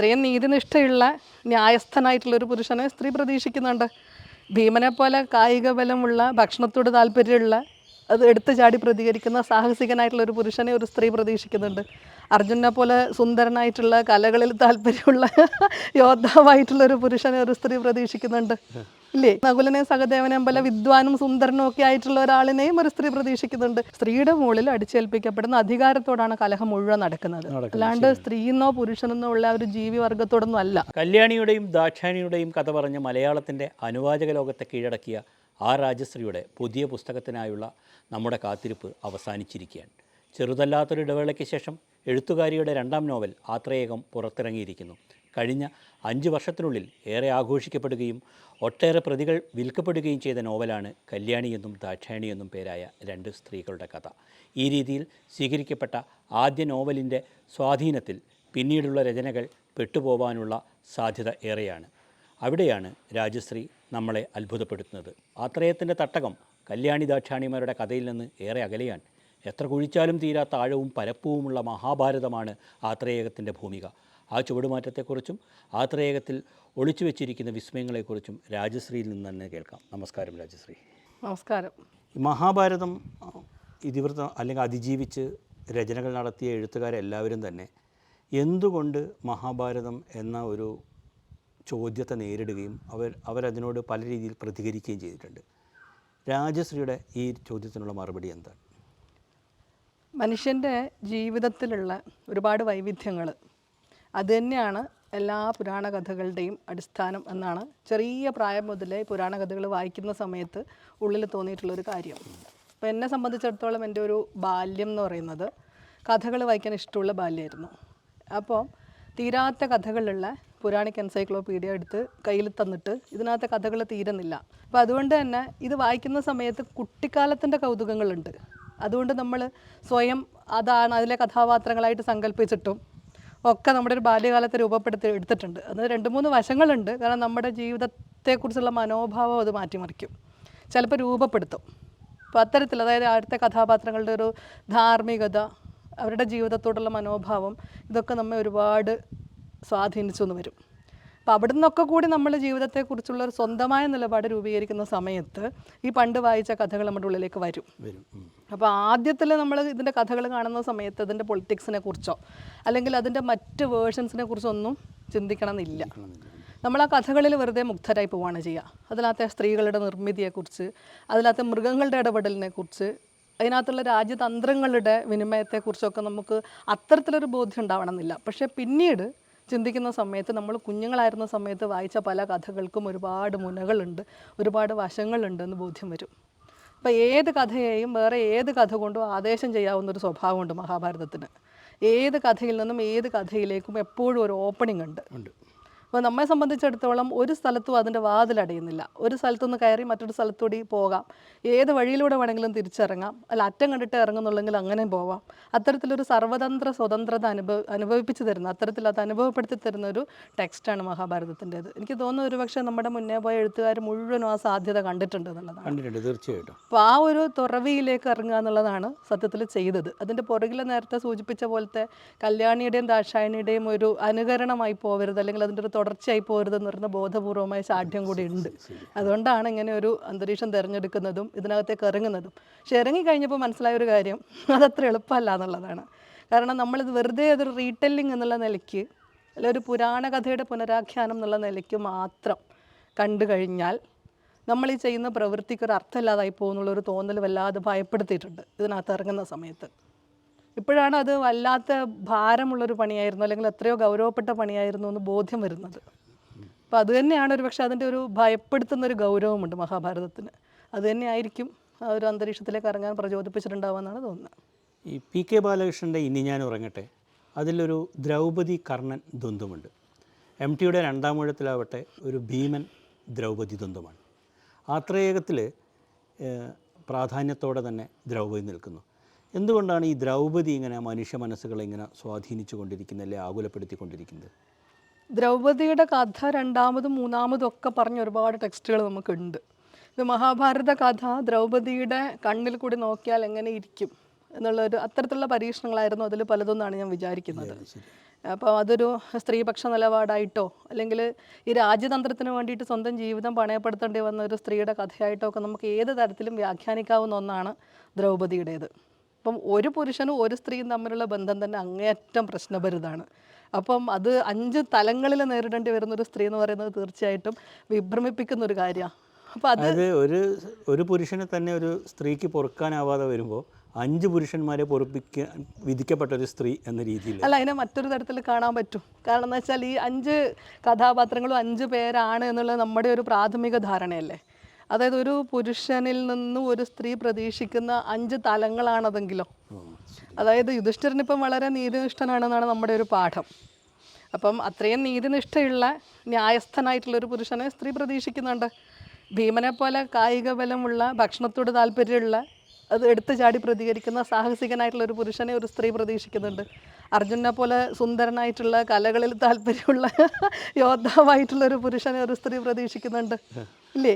അത്രയും നീതിനിഷ്ഠയുള്ള ന്യായസ്ഥനായിട്ടുള്ള ഒരു പുരുഷനെ സ്ത്രീ പ്രതീക്ഷിക്കുന്നുണ്ട്. ഭീമനെ പോലെ കായിക ബലമുള്ള ഭക്ഷണത്തോട് താല്പര്യമുള്ള അത് എടുത്തു ചാടി പ്രതികരിക്കുന്ന സാഹസികനായിട്ടുള്ള ഒരു പുരുഷനെ ഒരു സ്ത്രീ പ്രതീക്ഷിക്കുന്നുണ്ട്. അർജുനെ പോലെ സുന്ദരനായിട്ടുള്ള കലകളിൽ താല്പര്യമുള്ള യോദ്ധാവായിട്ടുള്ള ഒരു പുരുഷനെ ഒരു സ്ത്രീ പ്രതീക്ഷിക്കുന്നുണ്ട്. ഇല്ലേ? നകുലനെ സഹദേവനെയും പോലെ വിദ്വാനും സുന്ദരനും ഒക്കെ ആയിട്ടുള്ള ഒരാളിനെയും ഒരു സ്ത്രീ പ്രതീക്ഷിക്കുന്നുണ്ട്. സ്ത്രീയുടെ മുകളിൽ അടിച്ചേൽപ്പിക്കപ്പെടുന്ന അധികാരത്തോടാണ് കലഹം മുഴുവൻ നടക്കുന്നത്. അല്ലാണ്ട് സ്ത്രീയെന്നോ പുരുഷനെന്നോ ഉള്ള ഒരു ജീവി വർഗത്തോടൊന്നും അല്ല. കല്യാണിയുടെയും ദാക്ഷായണിയുടെയും കഥ പറഞ്ഞ് മലയാളത്തിന്റെ അനുവാചക ലോകത്തെ കീഴടക്കിയ ആ രാജശ്രീയുടെ പുതിയ പുസ്തകത്തിനായുള്ള നമ്മുടെ കാത്തിരിപ്പ് അവസാനിച്ചിരിക്കുകയാണ്. ചെറുതല്ലാത്തൊരു ഇടവേളയ്ക്ക് ശേഷം എഴുത്തുകാരിയുടെ രണ്ടാം നോവൽ ആത്രേയകം പുറത്തിറങ്ങിയിരിക്കുന്നു. കഴിഞ്ഞ അഞ്ച് വർഷത്തിനുള്ളിൽ ഏറെ ആഘോഷിക്കപ്പെടുകയും ഒട്ടേറെ പ്രതികൾ വിൽക്കപ്പെടുകയും ചെയ്ത നോവലാണ് കല്യാണിയെന്നും ദാക്ഷായണിയെന്നും പേരായ രണ്ട് സ്ത്രീകളുടെ കഥ. ഈ രീതിയിൽ സ്വീകരിക്കപ്പെട്ട ആദ്യ നോവലിന്റെ സ്വാധീനത്തിൽ പിന്നീടുള്ള രചനകൾ പെട്ടുപോവാനുള്ള സാധ്യത ഏറെയാണ്. അവിടെയാണ് രാജശ്രീ നമ്മളെ അത്ഭുതപ്പെടുത്തുന്നത്. ആത്രയത്തിന്റെ തട്ടകം കല്യാണി ദാക്ഷാണിമാരുടെ കഥയിൽ നിന്ന് ഏറെ അകലെയാണ്. എത്ര കുഴിച്ചാലും തീരാത്ത ആഴവും പരപ്പവുമുള്ള മഹാഭാരതമാണ് ആത്രേയകത്തിന്റെ ഭൂമിക. ആ ചുവടുമാറ്റത്തെക്കുറിച്ചും ആത്രേയകത്തിൽ ഒളിച്ചു വെച്ചിരിക്കുന്ന വിസ്മയങ്ങളെക്കുറിച്ചും രാജശ്രീയിൽ നിന്ന് തന്നെ കേൾക്കാം. നമസ്കാരം രാജശ്രീ. നമസ്കാരം. മഹാഭാരതം ഇതിവൃത്തം അല്ലെങ്കിൽ അതിജീവിച്ച് രചനകൾ നടത്തിയ എഴുത്തുകാരെല്ലാവരും തന്നെ എന്തുകൊണ്ട് മഹാഭാരതം എന്ന ഒരു ചോദ്യത്തെ നേരിടുകയും അവർ അവരതിനോട് പല രീതിയിൽ പ്രതികരിക്കുകയും ചെയ്തിട്ടുണ്ട്. രാജശ്രീയുടെ ഈ ചോദ്യത്തിനുള്ള മറുപടി എന്താണ്? മനുഷ്യന്റെ ജീവിതത്തിലുള്ള ഒരുപാട് വൈവിധ്യങ്ങൾ അതുതന്നെയാണ് എല്ലാ പുരാണ കഥകളുടെയും അടിസ്ഥാനം എന്നാണ് ചെറിയ പ്രായം മുതലേ പുരാണ കഥകൾ വായിക്കുന്ന സമയത്ത് ഉള്ളിൽ തോന്നിയിട്ടുള്ളൊരു കാര്യം. അപ്പോൾ എന്നെ സംബന്ധിച്ചിടത്തോളം എന്റെ ഒരു ബാല്യം എന്ന് പറയുന്നത് കഥകൾ വായിക്കാൻ ഇഷ്ടമുള്ള ബാല്യമായിരുന്നു. അപ്പോൾ തീരാത്ത കഥകളുള്ള പുരാണിക് എൻസൈക്ലോപീഡിയ എടുത്ത് കയ്യിൽ തന്നിട്ട് ഇതിനകത്തെ കഥകൾ തീരുന്നില്ല. അപ്പോൾ അതുകൊണ്ട് തന്നെ ഇത് വായിക്കുന്ന സമയത്ത് കുട്ടിക്കാലത്തിന്റെ കൗതുകങ്ങളുണ്ട്. അതുകൊണ്ട് നമ്മൾ സ്വയം അതാണ് അതിലെ കഥാപാത്രങ്ങളായിട്ട് സങ്കല്പിച്ചിട്ടും ഒക്കെ നമ്മുടെ ഒരു ബാല്യകാലത്തെ രൂപപ്പെടുത്തി എടുത്തിട്ടുണ്ട്. അത് രണ്ട് മൂന്ന് വശങ്ങളുണ്ട്. കാരണം നമ്മുടെ ജീവിതത്തെക്കുറിച്ചുള്ള മനോഭാവം അത് മാറ്റിമറിക്കും. ചിലപ്പോൾ രൂപപ്പെടുത്തും. അപ്പോൾ അത്തരത്തിൽ അതായത് അടുത്ത കഥാപാത്രങ്ങളുടെ ഒരു ധാർമ്മികത അവരുടെ ജീവിതത്തോടുള്ള മനോഭാവം ഇതൊക്കെ നമ്മെ ഒരുപാട് സ്വാധീനിച്ചു വരും. അപ്പോൾ അവിടെ നിന്നൊക്കെ കൂടി നമ്മൾ ജീവിതത്തെക്കുറിച്ചുള്ള ഒരു സ്വന്തമായ നിലപാട് രൂപീകരിക്കുന്ന സമയത്ത് ഈ പണ്ട് വായിച്ച കഥകൾ നമ്മുടെ ഉള്ളിലേക്ക് വരും. അപ്പോൾ ആദ്യത്തിൽ നമ്മൾ ഇതിന്റെ കഥകൾ കാണുന്ന സമയത്ത് അതിന്റെ പൊളിറ്റിക്സിനെ കുറിച്ചോ അല്ലെങ്കിൽ അതിന്റെ മറ്റ് വേർഷൻസിനെ കുറിച്ചൊന്നും ചിന്തിക്കണം എന്നില്ല നമ്മൾ ആ കഥകളിൽ വെറുതെ മുഗ്ധരായി പോവുകയാണ് ചെയ്യുക അതിനകത്തെ സ്ത്രീകളുടെ നിർമ്മിതിയെക്കുറിച്ച് അതിനകത്തെ മൃഗങ്ങളുടെ ഇടപെടലിനെ കുറിച്ച് അതിനകത്തുള്ള രാജ്യതന്ത്രങ്ങളുടെ വിനിമയത്തെക്കുറിച്ചൊക്കെ നമുക്ക് അത്തരത്തിലൊരു ബോധ്യം ഉണ്ടാവണമെന്നില്ല. പക്ഷേ പിന്നീട് ചിന്തിക്കുന്ന സമയത്ത് നമ്മൾ കുഞ്ഞുങ്ങളായിരുന്ന സമയത്ത് വായിച്ച പല കഥകൾക്കും ഒരുപാട് മുനകളുണ്ട് ഒരുപാട് വശങ്ങളുണ്ട് എന്ന് ബോധ്യം വരും. അപ്പോൾ ഏത് കഥയെയും വേറെ ഏത് കഥ കൊണ്ടും ആദേശം ചെയ്യാവുന്ന ഒരു സ്വഭാവമുണ്ട് മഹാഭാരതത്തിന്. ഏത് കഥയിൽ നിന്നും ഏത് കഥയിലേക്കും എപ്പോഴും ഒരു ഓപ്പണിംഗ് ഉണ്ട്. അപ്പോൾ നമ്മെ സംബന്ധിച്ചിടത്തോളം ഒരു സ്ഥലത്തും അതിന്റെ വാതിലടയുന്നില്ല. ഒരു സ്ഥലത്തുനിന്ന് കയറി മറ്റൊരു സ്ഥലത്തൂടി പോകാം. ഏത് വഴിയിലൂടെ വേണമെങ്കിലും തിരിച്ചിറങ്ങാം. അല്ല അറ്റം കണ്ടിട്ട് ഇറങ്ങുന്നുള്ളെങ്കിൽ അങ്ങനെ പോവാം. അത്തരത്തിലൊരു സർവതന്ത്ര സ്വതന്ത്രത അനുഭവ അനുഭവിപ്പിച്ചു തരുന്ന അത്തരത്തിൽ അത് അനുഭവപ്പെടുത്തി തരുന്ന ഒരു ടെക്സ്റ്റാണ് മഹാഭാരതത്തിന്റേത്. എനിക്ക് തോന്നുന്നു ഒരുപക്ഷെ നമ്മുടെ മുന്നേ പോയ എഴുത്തുകാർ മുഴുവനും ആ സാധ്യത കണ്ടിട്ടുണ്ട് എന്നുള്ളതാണ്. കണ്ടിട്ടുണ്ട് തീർച്ചയായിട്ടും. അപ്പോൾ ആ ഒരു തുറവിയിലേക്ക് ഇറങ്ങുക എന്നുള്ളതാണ് സത്യത്തിൽ ചെയ്തത്. അതിന്റെ പുറകിൽ നേരത്തെ സൂചിപ്പിച്ച പോലത്തെ കല്യാണിയുടെയും ദാക്ഷായണിയുടെയും ഒരു അനുകരണമായി പോവരുത് അല്ലെങ്കിൽ അതിന്റെ ഒരു തുടർച്ചയായി പോരുതെന്ന് പറയുന്ന ബോധപൂർവമായ സാഠ്യം കൂടി ഉണ്ട് അതുകൊണ്ടാണ് ഇങ്ങനെ ഒരു അന്തരീക്ഷം തിരഞ്ഞെടുക്കുന്നതും ഇതിനകത്തേക്ക് ഇറങ്ങുന്നതും. പക്ഷെ ഇറങ്ങി കഴിഞ്ഞപ്പോൾ മനസ്സിലായ ഒരു കാര്യം അതത്ര എളുപ്പമല്ല എന്നുള്ളതാണ്. കാരണം നമ്മളിത് വെറുതെ അതൊരു റീടെല്ലിംഗ് എന്നുള്ള നിലയ്ക്ക് അല്ല ഒരു പുരാണ കഥയുടെ പുനരാഖ്യാനം എന്നുള്ള നിലയ്ക്ക് മാത്രം കണ്ടു കഴിഞ്ഞാൽ നമ്മൾ ഈ ചെയ്യുന്ന പ്രവൃത്തിക്ക് ഒരു അർത്ഥമില്ലാതായി പോകുന്നുള്ളൊരു തോന്നൽ വല്ലാതെ ഭയപ്പെടുത്തിയിട്ടുണ്ട് ഇതിനകത്ത് ഇറങ്ങുന്ന സമയത്ത്. ഇപ്പോഴാണ് അത് വല്ലാത്ത ഭാരമുള്ളൊരു പണിയായിരുന്നു അല്ലെങ്കിൽ എത്രയോ ഗൗരവപ്പെട്ട പണിയായിരുന്നു എന്ന് ബോധ്യം വരുന്നത്. അപ്പം അത് തന്നെയാണ് ഒരു പക്ഷേ അതിന്റെ ഒരു ഭയപ്പെടുത്തുന്ന ഒരു ഗൗരവമുണ്ട് മഹാഭാരതത്തിന്. അത് തന്നെയായിരിക്കും ആ ഒരു അന്തരീക്ഷത്തിലേക്ക് ഇറങ്ങാൻ പ്രചോദിപ്പിച്ചിട്ടുണ്ടാവുമെന്നാണ് തോന്നുന്നത്. ഈ പി കെ ബാലകൃഷ്ണന്റെ ഇനി ഞാൻ ഉറങ്ങട്ടെ അതിലൊരു ദ്രൗപദി കർണൻ ദ്വന്ദ്വമുണ്ട്. എം ടിയുടെ രണ്ടാം ഊഴത്തിലാവട്ടെ ഒരു ഭീമൻ ദ്രൗപദി ദ്വന്ദ്വമാണ്. ആത്രേയകത്തിൽ പ്രാധാന്യത്തോടെ തന്നെ ദ്രൗപദി നിൽക്കുന്നു. എന്തുകൊണ്ടാണ് ഈ ദ്രൗപദി ഇങ്ങനെ മനുഷ്യ മനസ്സുകളെ ഇങ്ങനെ സ്വാധീനിച്ചു കൊണ്ടിരിക്കുന്നത് അല്ലെ ആകുലപ്പെടുത്തിക്കൊണ്ടിരിക്കുന്നത്? ദ്രൗപദിയുടെ കഥ രണ്ടാമതും മൂന്നാമതും ഒക്കെ പറഞ്ഞ ഒരുപാട് ടെക്സ്റ്റുകൾ നമുക്കുണ്ട്. ഇത് മഹാഭാരത കഥ ദ്രൗപദിയുടെ കണ്ണിൽ കൂടി നോക്കിയാൽ എങ്ങനെ ഇരിക്കും എന്നുള്ളൊരു അത്തരത്തിലുള്ള പരീക്ഷണങ്ങളായിരുന്നു അതിൽ പലതൊന്നാണ് ഞാൻ വിചാരിക്കുന്നത്. അപ്പോൾ അതൊരു സ്ത്രീപക്ഷ നിലപാടായിട്ടോ അല്ലെങ്കിൽ ഈ രാജ്യതന്ത്രത്തിന് വേണ്ടിയിട്ട് സ്വന്തം ജീവിതം പണയപ്പെടുത്തേണ്ടി വന്ന ഒരു സ്ത്രീയുടെ കഥയായിട്ടോ ഒക്കെ നമുക്ക് ഏത് തരത്തിലും വ്യാഖ്യാനിക്കാവുന്ന ഒന്നാണ് ദ്രൗപദിയുടേത്. അപ്പം ഒരു പുരുഷനും ഒരു സ്ത്രീയും തമ്മിലുള്ള ബന്ധം തന്നെ അങ്ങേയറ്റം പ്രശ്നഭരിതാണ് അപ്പം അത് അഞ്ച് തലങ്ങളിൽ നേരിടേണ്ടി വരുന്ന ഒരു സ്ത്രീ എന്ന് പറയുന്നത് തീർച്ചയായിട്ടും വിഭ്രമിപ്പിക്കുന്ന ഒരു കാര്യമാണ് അപ്പം അത് ഒരു ഒരു പുരുഷനെ തന്നെ ഒരു സ്ത്രീക്ക് പൊറുക്കാനാവാതെ വരുമ്പോൾ അഞ്ച് പുരുഷന്മാരെ പൊറുപ്പിക്കാൻ വിധിക്കപ്പെട്ട ഒരു സ്ത്രീ എന്ന രീതിയിൽ അല്ല അതിനെ മറ്റൊരു തരത്തിൽ കാണാൻ പറ്റും. കാരണം എന്ന് വെച്ചാൽ ഈ അഞ്ച് കഥാപാത്രങ്ങളും അഞ്ച് പേരാണ് എന്നുള്ളത് നമ്മുടെ ഒരു പ്രാഥമിക ധാരണയല്ലേ? അതായത് ഒരു പുരുഷനിൽ നിന്നും ഒരു സ്ത്രീ പ്രതീക്ഷിക്കുന്ന അഞ്ച് തലങ്ങളാണതെങ്കിലോ. അതായത് യുധിഷ്ഠിരൻ ഇപ്പം വളരെ നീതിനിഷ്ഠനാണെന്നാണ് നമ്മുടെ ഒരു പാഠം. അപ്പം അത്രയും നീതിനിഷ്ഠയുള്ള ന്യായസ്ഥനായിട്ടുള്ള ഒരു പുരുഷനെ സ്ത്രീ പ്രതീക്ഷിക്കുന്നുണ്ട്. ഭീമനെ പോലെ കായിക ബലമുള്ള ഭക്ഷണത്തോട് താല്പര്യമുള്ള അത് എടുത്തു ചാടി പ്രതികരിക്കുന്ന സാഹസികനായിട്ടുള്ള ഒരു പുരുഷനെ ഒരു സ്ത്രീ പ്രതീക്ഷിക്കുന്നുണ്ട്. അർജുനെ പോലെ സുന്ദരനായിട്ടുള്ള കലകളിൽ താല്പര്യമുള്ള യോദ്ധാവായിട്ടുള്ള ഒരു പുരുഷനെ ഒരു സ്ത്രീ പ്രതീക്ഷിക്കുന്നുണ്ട്. ഇല്ലേ?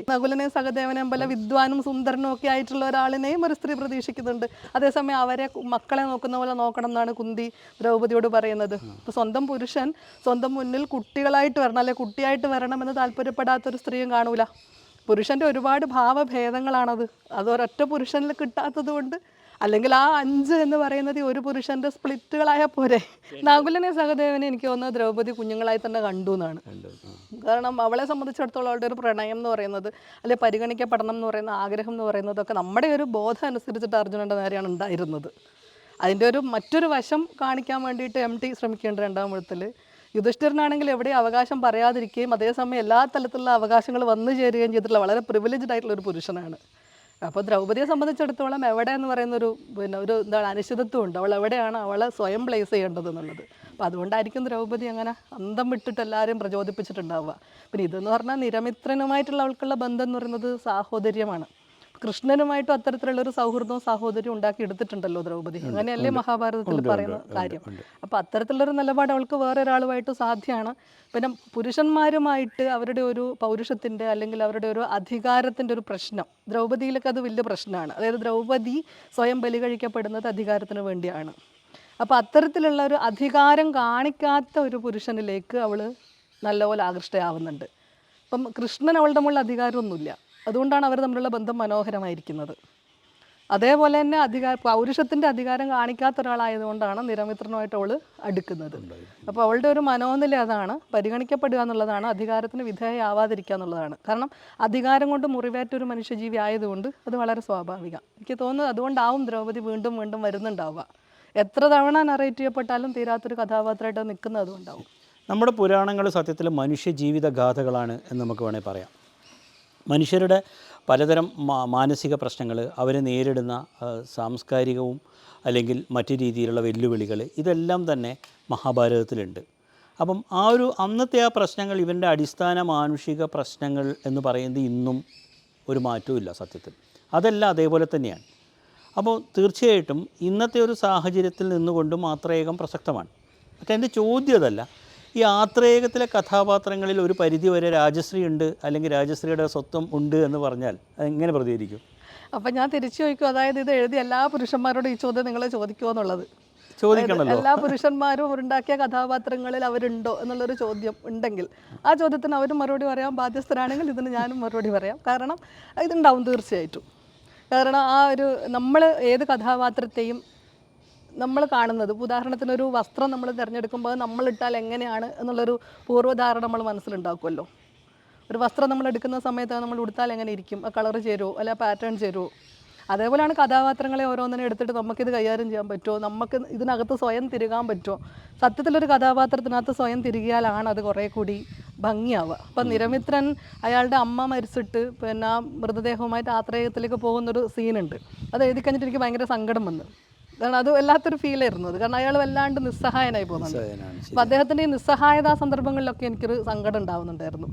സഹദേവനെയും പല വിദ്വാനും സുന്ദരനും ഒക്കെ ആയിട്ടുള്ള ഒരാളിനെയും ഒരു സ്ത്രീ പ്രതീക്ഷിക്കുന്നുണ്ട്. അതേസമയം അവരെ മക്കളെ നോക്കുന്ന പോലെ നോക്കണം എന്നാണ് കുന്തി ദ്രൗപതിയോട് പറയുന്നത്. സ്വന്തം പുരുഷൻ സ്വന്തം മുന്നിൽ കുട്ടികളായിട്ട് വരണം അല്ലെ കുട്ടിയായിട്ട് വരണമെന്ന് താല്പര്യപ്പെടാത്തൊരു സ്ത്രീയും കാണൂല. പുരുഷന്റെ ഒരുപാട് ഭാവഭേദങ്ങളാണത്. അത് ഒരൊറ്റ പുരുഷനിൽ കിട്ടാത്തത് കൊണ്ട് അല്ലെങ്കിൽ ആ അഞ്ച് എന്ന് പറയുന്നത് ഒരു പുരുഷന്റെ സ്പ്ലിറ്റുകളായ പോരെ നകുലനെ സഹദേവനെ എനിക്ക് തോന്നുന്നത് ദ്രൗപദി കുഞ്ഞുങ്ങളായി തന്നെ കണ്ടു എന്നാണ്. കാരണം അവളെ സംബന്ധിച്ചിടത്തോളം അവളുടെ ഒരു പ്രണയം എന്ന് പറയുന്നത് അല്ലെ പരിഗണിക്കപ്പെടണം എന്ന് പറയുന്ന ആഗ്രഹം എന്ന് പറയുന്നതൊക്കെ നമ്മുടെ ഒരു ബോധം അനുസരിച്ചിട്ട് അർജുനന്റെ നേരെയാണ് ഉണ്ടായിരുന്നത്. അതിന്റെ ഒരു മറ്റൊരു വശം കാണിക്കാൻ വേണ്ടിയിട്ട് എം ടി ശ്രമിക്കേണ്ട രണ്ടാം എഴുത്തിൽ യുധിഷ്ഠിരനാണെങ്കിൽ എവിടെ അവകാശം പറയാതിരിക്കുകയും അതേസമയം എല്ലാ തലത്തിലുള്ള അവകാശങ്ങൾ വന്നു ചേരുകയും ചെയ്തിട്ടുള്ള വളരെ പ്രിവിലേജ്ഡ് ആയിട്ടുള്ള ഒരു പുരുഷനാണ്. അപ്പോൾ ദ്രൗപതിയെ സംബന്ധിച്ചിടത്തോളം എവിടെ എന്ന് പറയുന്ന ഒരു പിന്നെ ഒരു എന്താണ് അനിശ്ചിതത്വം ഉണ്ട്. അവൾ എവിടെയാണ് അവളെ സ്വയം പ്ലേസ് ചെയ്യേണ്ടത് എന്നുള്ളത്. അപ്പോൾ അതുകൊണ്ടായിരിക്കും ദ്രൗപതി അങ്ങനെ അന്തം വിട്ടിട്ട് എല്ലാവരും പ്രചോദിപ്പിച്ചിട്ടുണ്ടാവുക. പിന്നെ ഇതെന്ന് പറഞ്ഞാൽ നിരമിത്രനുമായിട്ടുള്ള അവൾക്കുള്ള ബന്ധം എന്ന് പറയുന്നത് സാഹോദര്യമാണ്. കൃഷ്ണനുമായിട്ടും അത്തരത്തിലുള്ള ഒരു സൗഹൃദവും സാഹോദര്യവും ഉണ്ടാക്കി എടുത്തിട്ടുണ്ടല്ലോ ദ്രൗപദി. അങ്ങനെയല്ലേ മഹാഭാരതത്തിൽ പറയുന്ന കാര്യം. അപ്പോൾ അത്തരത്തിലുള്ളൊരു നിലപാട് അവൾക്ക് വേറെ ഒരാളുമായിട്ട് സാധ്യമാണ്. പിന്നെ പുരുഷന്മാരുമായിട്ട് അവരുടെ ഒരു പൗരുഷത്തിന്റെ അല്ലെങ്കിൽ അവരുടെ ഒരു അധികാരത്തിന്റെ ഒരു പ്രശ്നം ദ്രൗപദിയിലൊക്കെ അത് വലിയ പ്രശ്നമാണ്. അതായത് ദ്രൗപദി സ്വയം ബലി കഴിക്കപ്പെടുന്നത് അധികാരത്തിന് വേണ്ടിയാണ്. അപ്പോൾ അത്തരത്തിലുള്ള ഒരു അധികാരം കാണിക്കാത്ത ഒരു പുരുഷനിലേക്ക് അവൾ നല്ലപോലെ ആകൃഷ്ടയാവുന്നുണ്ട്. അപ്പം കൃഷ്ണൻ അവളുടെ മുകളിൽ അധികാരമൊന്നുമില്ല. അതുകൊണ്ടാണ് അവർ തമ്മിലുള്ള ബന്ധം മനോഹരമായിരിക്കുന്നത്. അതേപോലെ തന്നെ അധികാര പൗരുഷത്തിന്റെ അധികാരം കാണിക്കാത്ത ഒരാളായതുകൊണ്ടാണ് നിരമിത്രനുമായിട്ട് അവൾ അടുക്കുന്നത്. അപ്പോൾ അവളുടെ ഒരു മനോനില അതാണ്. പരിഗണിക്കപ്പെടുക എന്നുള്ളതാണ്. അധികാരത്തിന് വിധേയമാവാതിരിക്കുക എന്നുള്ളതാണ്. കാരണം അധികാരം കൊണ്ട് മുറിവേറ്റ ഒരു മനുഷ്യജീവി ആയതുകൊണ്ട് അത് വളരെ സ്വാഭാവിക. എനിക്ക് തോന്നുന്നത് അതുകൊണ്ടാവും ദ്രൗപദി വീണ്ടും വീണ്ടും വരുന്നുണ്ടാവുക. എത്ര തവണ നറേറ്റ് ചെയ്യപ്പെട്ടാലും തീരാത്തൊരു കഥാപാത്രമായിട്ട് നിൽക്കുന്നത് അതുകൊണ്ടാവും. നമ്മുടെ പുരാണങ്ങൾ സത്യത്തിൽ മനുഷ്യ ജീവിത ഗാഥകളാണ് എന്ന് നമുക്ക് വേണമെങ്കിൽ പറയാം. മനുഷ്യരുടെ പലതരം മാനസിക പ്രശ്നങ്ങൾ അവരെ നേരിടുന്ന സാംസ്കാരികവും അല്ലെങ്കിൽ മറ്റു രീതിയിലുള്ള വെല്ലുവിളികൾ ഇതെല്ലാം തന്നെ മഹാഭാരതത്തിലുണ്ട്. അപ്പം ആ ഒരു അന്നത്തെ ആ പ്രശ്നങ്ങൾ ഇവന്റെ അടിസ്ഥാന മാനുഷിക പ്രശ്നങ്ങൾ എന്ന് പറയുന്നത് ഇന്നും ഒരു മാറ്റവും സത്യത്തിൽ. അതെല്ലാം അതേപോലെ തന്നെയാണ്. അപ്പോൾ തീർച്ചയായിട്ടും ഇന്നത്തെ ഒരു സാഹചര്യത്തിൽ നിന്നുകൊണ്ട് മാത്രേകം പ്രസക്തമാണ്. പക്ഷേ എന്റെ ചോദ്യം അതല്ല. ഈ ആത്രേയകത്തിലെ കഥാപാത്രങ്ങളിൽ ഒരു പരിധിവരെ രാജശ്രീ ഉണ്ട് അല്ലെങ്കിൽ രാജശ്രീയുടെ സ്വത്വം ഉണ്ട് എന്ന് പറഞ്ഞാൽ എങ്ങനെ പ്രതികരിക്കും? അപ്പം ഞാൻ തിരിച്ചു ചോദിക്കും അതായത് ഇത് എഴുതി എല്ലാ പുരുഷന്മാരോടും ഈ ചോദ്യം നിങ്ങൾ ചോദിക്കുമോ എന്നുള്ളത്? ചോദിക്കണമല്ലോ. എല്ലാ പുരുഷന്മാരും ഉണ്ടാക്കിയ കഥാപാത്രങ്ങളിൽ അവരുണ്ടോ എന്നുള്ളൊരു ചോദ്യം ഉണ്ടെങ്കിൽ ആ ചോദ്യത്തിന് അവരും മറുപടി പറയാൻ ബാധ്യസ്ഥരാണെങ്കിൽ ഇതിന് ഞാനും മറുപടി പറയാം. കാരണം ഇതുണ്ടാവും തീർച്ചയായിട്ടും. കാരണം ആ ഒരു നമ്മൾ ഏത് കഥാപാത്രത്തെയും നമ്മൾ കാണുന്നത്. ഉദാഹരണത്തിന് ഒരു വസ്ത്രം നമ്മൾ തിരഞ്ഞെടുക്കുമ്പോൾ അത് നമ്മളിട്ടാൽ എങ്ങനെയാണ് എന്നുള്ളൊരു പൂർവധാരണ നമ്മൾ മനസ്സിലുണ്ടാക്കുമല്ലോ. ഒരു വസ്ത്രം നമ്മൾ എടുക്കുന്ന സമയത്ത് നമ്മൾ ഉടുത്താൽ എങ്ങനെ ഇരിക്കും? ആ കളർ ചേരുമോ അല്ല പാറ്റേൺ ചേരുമോ അതേപോലെയാണ് കഥാപാത്രങ്ങളെ ഓരോന്നിനെ എടുത്തിട്ട് നമുക്കിത് കൈകാര്യം ചെയ്യാൻ പറ്റുമോ? നമുക്ക് ഇതിനകത്ത് സ്വയം തിരുകാൻ പറ്റുമോ? സത്യത്തിലൊരു കഥാപാത്രത്തിനകത്ത് സ്വയം തിരികിയാലാണ് അത് കുറേ കൂടി ഭംഗിയാവുക. അപ്പം നിരമിത്രൻ അയാളുടെ അമ്മ മരിച്ചിട്ട് പിന്നെ മൃതദേഹവുമായിട്ട് ആത്രേയത്തിലേക്ക് പോകുന്നൊരു സീനുണ്ട്. അത് എഴുതി കഴിഞ്ഞിട്ട് എനിക്ക് ഭയങ്കര സങ്കടം വന്നു. കാരണം അത് വല്ലാത്തൊരു ഫീലായിരുന്നു അത് കാരണം അയാൾ വല്ലാണ്ട് നിസ്സഹായനായി പോകുന്നുണ്ട്. അപ്പം അദ്ദേഹത്തിന്റെ ഈ നിസ്സഹായതാ സന്ദർഭങ്ങളിലൊക്കെ എനിക്കൊരു സങ്കടം ഉണ്ടാവുന്നുണ്ടായിരുന്നു.